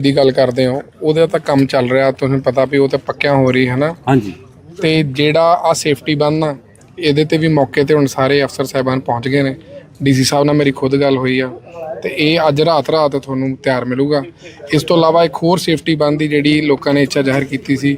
ਦੀ ਗੱਲ ਕਰਦੇ ਹੋ ਉਹਦਾ ਤਾਂ ਕੰਮ ਚੱਲ ਰਿਹਾ ਤੁਹਾਨੂੰ ਪਤਾ ਵੀ ਉਹ ਤਾਂ ਪੱਕਿਆਂ ਹੋ ਰਹੀ ਹੈ ਨਾ। ਹਾਂਜੀ। ਤੇ ਜਿਹੜਾ ਆ ਸੇਫਟੀ ਬੰਨ ਆ ਇਹਦੇ ਤੇ ਵੀ ਮੌਕੇ ਤੇ ਹੁਣ ਸਾਰੇ ਅਫਸਰ ਸਾਹਿਬਾਨ ਪਹੁੰਚ ਗਏ ਨੇ। ਡੀਸੀ ਸਾਹਿਬ ਨਾਲ ਮੇਰੀ ਖੁਦ ਗੱਲ ਹੋਈ ਆ ਤੇ ਇਹ ਅੱਜ ਰਾਤ ਰਾਤ ਤੁਹਾਨੂੰ ਤਿਆਰ ਮਿਲੂਗਾ। ਇਸ ਤੋਂ ਇਲਾਵਾ ਇੱਕ ਹੋਰ ਸੇਫਟੀ ਬੰਨ ਦੀ ਜਿਹੜੀ ਲੋਕਾਂ ਨੇ ਇੱਛਾ ਜ਼ਾਹਰ ਕੀਤੀ ਸੀ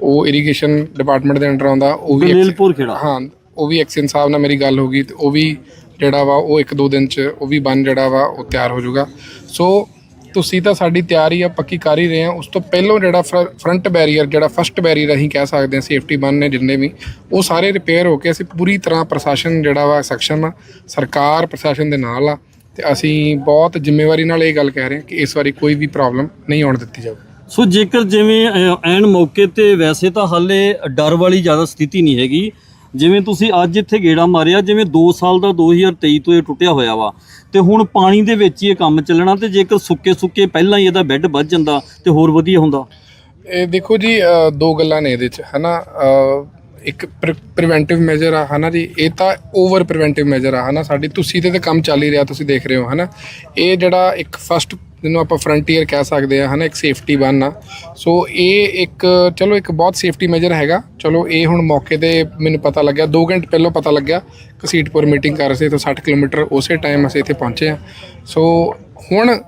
ਉਹ ਇਰੀਗੇਸ਼ਨ ਡਿਪਾਰਟਮੈਂਟ ਦੇ ਅੰਡਰ ਆਉਂਦਾ ਉਹ ਵੀ ਬਲੇਲਪੁਰ ਖੇੜਾ ਹਾਂ ਉਹ ਵੀ ਐਕਸ਼ਨ ਸਾਹਿਬ ਨਾਲ ਮੇਰੀ ਗੱਲ ਹੋ ਗਈ ਤੇ ਉਹ ਵੀ ਜਿਹੜਾ ਵਾ ਉਹ ਇੱਕ ਦੋ ਦਿਨ ਚ ਉਹ ਵੀ ਬਣ ਜਿਹੜਾ ਵਾ ਉਹ ਤਿਆਰ ਹੋ ਜਾਊਗਾ। ਸੋ ਤੁਸੀਂ ਤਾਂ ਸਾਡੀ ਤਿਆਰੀ ਆ, ਪੱਕੀ ਕਰ ਹੀ ਰਹੇ ਆ। ਉਸ ਤੋਂ ਪਹਿਲਾਂ ਜਿਹੜਾ ਫਰੰਟ ਬੈਰੀਅਰ ਜਿਹੜਾ ਫਸਟ ਬੈਰੀਅਰ ਅਸੀਂ ਕਹਿ ਸਕਦੇ ਹਾਂ ਸੇਫਟੀ ਬੰਨ ਨੇ ਜਿੰਨੇ ਵੀ, ਉਹ ਸਾਰੇ ਰਿਪੇਅਰ ਹੋ ਕੇ ਅਸੀਂ ਪੂਰੀ ਤਰ੍ਹਾਂ ਪ੍ਰਸ਼ਾਸਨ ਜਿਹੜਾ ਵਾ ਸੈਕਸ਼ਨ ਆ, ਸਰਕਾਰ ਪ੍ਰਸ਼ਾਸਨ ਦੇ ਨਾਲ ਆ ਤੇ ਅਸੀਂ ਬਹੁਤ ਜ਼ਿੰਮੇਵਾਰੀ ਨਾਲ ਇਹ ਗੱਲ ਕਹਿ ਰਹੇ ਹਾਂ ਕਿ ਇਸ ਵਾਰੀ ਕੋਈ ਵੀ ਪ੍ਰੋਬਲਮ ਨਹੀਂ ਆਉਣ ਦਿੱਤੀ ਜਾਵੇ ਸੋ ਜੇਕਰ ਜਿਵੇਂ ਐਨ ਮੌਕੇ ਤੇ ਵੈਸੇ ਤਾਂ ਹਾਲੇ ਡਰ ਵਾਲੀ ਜ਼ਿਆਦਾ ਸਥਿਤੀ ਨਹੀਂ ਹੈਗੀ। ਜਿਵੇਂ ਤੁਸੀਂ ਅੱਜ ਇੱਥੇ ਗੇੜਾ ਮਾਰਿਆ ਜਿਵੇਂ 2 ਸਾਲ ਦਾ 2023 ਤੋਂ ਇਹ ਟੁੱਟਿਆ ਹੋਇਆ ਵਾ ਤੇ ਹੁਣ ਪਾਣੀ ਦੇ ਵਿੱਚ ਹੀ ਇਹ ਕੰਮ ਚੱਲਣਾ ਤੇ ਜੇਕਰ ਸੁੱਕੇ ਸੁੱਕੇ ਪਹਿਲਾਂ ਹੀ ਇਹਦਾ ਬੈੱਡ ਵੱਜ ਜਾਂਦਾ ਤੇ ਹੋਰ ਵਧੀਆ ਹੁੰਦਾ। ਇਹ ਦੇਖੋ ਜੀ ਅ, ਦੋ ਗੱਲਾਂ ਨੇ ਇਹਦੇ ਚ ਹਨਾ? ਅ, ਇੱਕ ਪ੍ਰੀਵੈਂਟਿਵ ਮੈਜਰ ਆ, ਹਨਾ ਜੀ? ਇਹ ਤਾਂ ਓਵਰ ਪ੍ਰੀਵੈਂਟਿਵ ਮੈਜਰ ਆ, ਹਨਾ? ਸਾਡੀ ਤੁਸੀਂ ਤੇ ਤਾਂ ਕੰਮ ਚੱਲ ਹੀ ਰਿਹਾ, ਤੁਸੀਂ ਦੇਖ ਰਹੇ ਹੋ, ਹਨਾ? ਇਹ ਜਿਹੜਾ ਇੱਕ ਫਸਟ ਜਿਹਨੂੰ ਆਪਾਂ ਫਰੰਟੀਅਰ ਕਹਿ ਸਕਦੇ ਆ, ਹਨਾ? ਇੱਕ ਸੇਫਟੀ ਬਨ ਆ। ਸੋ ਇਹ ਇੱਕ, ਚਲੋ, ਇੱਕ ਬਹੁਤ ਸੇਫਟੀ ਮੈਜਰ ਹੈਗਾ। ਚਲੋ, ਇਹ ਹੁਣ ਮੌਕੇ ਤੇ ਮੈਨੂੰ ਪਤਾ ਲੱਗਿਆ 2 ਘੰਟੇ ਪਹਿਲਾਂ ਪਤਾ ਲੱਗਿਆ, ਕਸੀਟਪੁਰ ਮੀਟਿੰਗ ਕਰ ਰਹੇ ਸੀ ਤਾਂ 60 ਕਿਲੋਮੀਟਰ ਉਸੇ ਟਾਈਮ ਅਸੀਂ ਇੱਥੇ ਪਹੁੰਚੇ ਆ। ਸੋ ਹੁਣ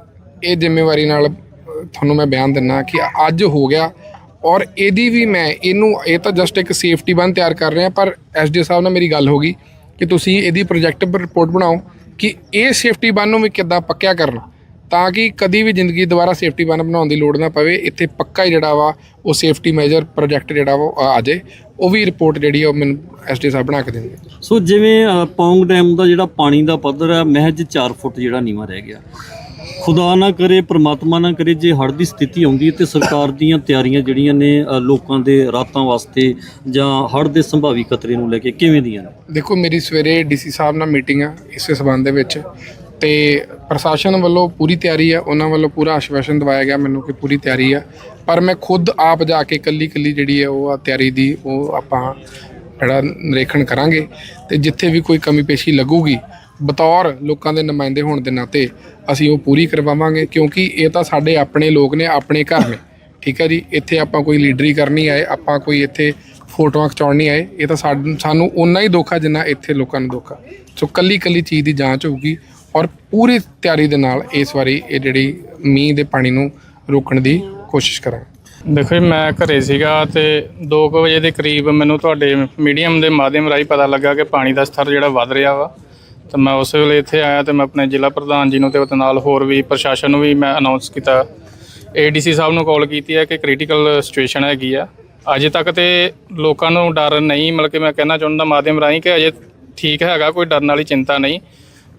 ਇਹ ਜ਼ਿੰਮੇਵਾਰੀ ਨਾਲ ਤੁਹਾਨੂੰ ਮੈਂ ਬਿਆਨ ਦਿੰਨਾ ਕਿ ਅੱਜ ਹੋ ਗਿਆ ਔਰ ਇਹਦੀ ਵੀ ਮੈਂ ਇਹਨੂੰ ਇਹ ਤਾਂ ਜਸਟ ਇੱਕ ਸੇਫਟੀ ਬਨ ਤਿਆਰ ਕਰ ਰਹੇ ਆ ਪਰ ਐਸਡੀ ਸਾਹਿਬ ਨਾਲ ਮੇਰੀ ਗੱਲ ਹੋ ਗਈ ਕਿ ਤੁਸੀਂ ਇਹਦੀ ਪ੍ਰੋਜੈਕਟ ਰਿਪੋਰਟ ਬਣਾਓ ਕਿ ਇਹ ਸੇਫਟੀ ਬਨ ਨੂੰ ਵੀ ਕਿੱਦਾਂ ਪੱਕਿਆ ਕਰਨਾ ਤਾਂ ਕਿ ਕਦੀ ਵੀ ਜ਼ਿੰਦਗੀ ਦੁਬਾਰਾ ਸੇਫਟੀ ਬਨ ਬਣਾਉਣ ਦੀ ਲੋੜ ਨਾ ਪਵੇ ਇੱਥੇ ਪੱਕਾ ਹੀ ਜਿਹੜਾ ਵਾ ਉਹ ਸੇਫਟੀ ਮੈਜਰ ਪ੍ਰੋਜੈਕਟ ਜਿਹੜਾ ਵਾ ਆ ਜਾਏ ਉਹ ਵੀ ਰਿਪੋਰਟ ਜਿਹੜੀ ਆ ਉਹ ਮੈਨੂੰ ਐਸਡੀ ਸਾਹਿਬ ਬਣਾ ਕੇ ਦੇਣਗੇ। ਸੋ ਜਿਵੇਂ ਅ, ਪੌਂਗ ਡੈਮ ਦਾ ਜਿਹੜਾ ਪਾਣੀ ਦਾ ਪੱਧਰ ਹੈ ਮਹਿਜ 4 ਫੁੱਟ ਜਿਹੜਾ ਨੀਵਾ ਰਹਿ ਗਿਆ। ਖੁਦਾ ਨਾ ਕਰੇ ਪ੍ਰਮਾਤਮਾ ਨਾ ਕਰੇ ਜੇ ਹੜ੍ਹ ਦੀ ਸਥਿਤੀ ਆਉਂਦੀ ਹੈ ਤੇ ਸਰਕਾਰ ਦੀਆਂ ਤਿਆਰੀਆਂ ਜਿਹੜੀਆਂ ਨੇ ਅ, ਲੋਕਾਂ ਦੇ ਰਾਤਾਂ ਵਾਸਤੇ ਜਾਂ ਹੜ੍ਹ ਦੇ ਸੰਭਾਵੀ ਖਤਰੇ ਨੂੰ ਲੈ ਕੇ ਕਿਵੇਂ ਦੀਆਂ ਨੇ? ਦੇਖੋ ਮੇਰੀ ਸਵੇਰੇ ਡੀਸੀ ਸਾਹਿਬ ਨਾਲ ਮੀਟਿੰਗ ਆ ਇਸੇ ਸਬੰਧ ਦੇ ਵਿੱਚ ਤੇ ਪ੍ਰਸ਼ਾਸਨ ਵੱਲੋਂ ਪੂਰੀ ਤਿਆਰੀ ਆ ਉਹਨਾਂ ਵੱਲੋਂ ਪੂਰਾ ਆਸ਼ਵਾਸਨ ਦਵਾਇਆ ਗਿਆ ਮੈਨੂੰ ਕਿ ਪੂਰੀ ਤਿਆਰੀ ਆ। ਪਰ ਮੈਂ ਖੁਦ ਆਪ ਜਾ ਕੇ ਕੱਲੀ ਕੱਲੀ ਜਿਹੜੀ ਹੈ ਉਹ ਆ ਤਿਆਰੀ ਦੀ ਉਹ ਆਪਾਂ ਜਿਹੜਾ ਨਿਰੀਖਣ ਕਰਾਂਗੇ ਤੇ ਜਿੱਥੇ ਵੀ ਕੋਈ ਕਮੀ ਪੇਸ਼ੀ ਲੱਗੂਗੀ ਬਤੌਰ ਲੋਕਾਂ ਦੇ ਨੁਮਾਇੰਦੇ ਹੋਣ ਦੇ ਨਾਤੇ ਅਸੀਂ ਉਹ ਪੂਰੀ ਕਰਵਾਵਾਂਗੇ, ਕਿਉਂਕਿ ਇਹ ਤਾਂ ਸਾਡੇ ਆਪਣੇ ਲੋਕ ਨੇ, ਆਪਣੇ ਘਰ ਨੇ। ਠੀਕ ਹੈ ਜੀ? ਇੱਥੇ ਆਪਾਂ ਕੋਈ ਲੀਡਰੀ ਕਰਨੀ ਆਏ, ਆਪਾਂ ਕੋਈ ਇੱਥੇ ਫੋਟੋਆਂ ਖਿਚਾਉਣ ਨਹੀਂ ਆਏ, ਇਹ ਤਾਂ ਸਾਨੂੰ ਸਾਨੂੰ ਓਨਾ ਹੀ ਦੁੱਖ ਆ ਜਿੰਨਾ ਇੱਥੇ ਲੋਕਾਂ ਨੂੰ ਦੁੱਖ ਆ। ਸੋ ਕੱਲੀ ਕੱਲੀ ਚੀਜ਼ ਦੀ ਜਾਂਚ ਹੋਊਗੀ ਔਰ ਪੂਰੀ ਤਿਆਰੀ ਦੇ ਨਾਲ ਇਸ ਵਾਰੀ ਇਹ ਜਿਹੜੀ ਮੀਂਹ ਦੇ ਪਾਣੀ ਨੂੰ ਰੋਕਣ ਦੀ ਕੋਸ਼ਿਸ਼ ਕਰਾਂਗੇ। ਦੇਖੋ ਜੀ, ਮੈਂ ਘਰੇ ਸੀਗਾ ਤੇ 2 ਵਜੇ ਦੇ ਕਰੀਬ ਮੈਨੂੰ ਤੁਹਾਡੇ ਮੀਡੀਅਮ ਦੇ ਮਾਧਿਅਮ ਰਾਹੀਂ ਪਤਾ ਲੱਗਾ ਕਿ ਪਾਣੀ ਦਾ ਸਤਰ ਜਿਹੜਾ ਵੱਧ ਰਿਹਾ ਵਾ। ਤੇ ਮੈਂ ਉਸ ਵੇਲੇ ਇੱਥੇ ਆਇਆ ਤੇ ਮੈਂ ਆਪਣੇ ਜ਼ਿਲ੍ਹਾ ਪ੍ਰਧਾਨ ਜੀ ਨੂੰ ਤੇ ਉਹਦੇ ਨਾਲ ਹੋਰ ਵੀ ਪ੍ਰਸ਼ਾਸਨ ਨੂੰ ਵੀ ਮੈਂ ਅਨਾਉਂਸ ਕੀਤਾ। ਏਡੀਸੀ ਸਾਹਿਬ ਨੂੰ ਕਾਲ ਕੀਤੀ ਹੈ ਕਿ ਕ੍ਰਿਟੀਕਲ ਸਿਚੁਏਸ਼ਨ ਹੈਗੀ ਆ। ਅਜੇ ਤੱਕ ਤੇ ਲੋਕਾਂ ਨੂੰ ਡਰ ਨਹੀਂ, ਮਤਲਬ ਕਿ ਮੈਂ ਕਹਿਣਾ ਚਾਹੁੰਦਾ ਮਾਧਿਅਮ ਰਾਹੀਂ ਕਿ ਅਜੇ ਠੀਕ ਹੈਗਾ, ਕੋਈ ਡਰਨ ਵਾਲੀ ਚਿੰਤਾ ਨਹੀਂ।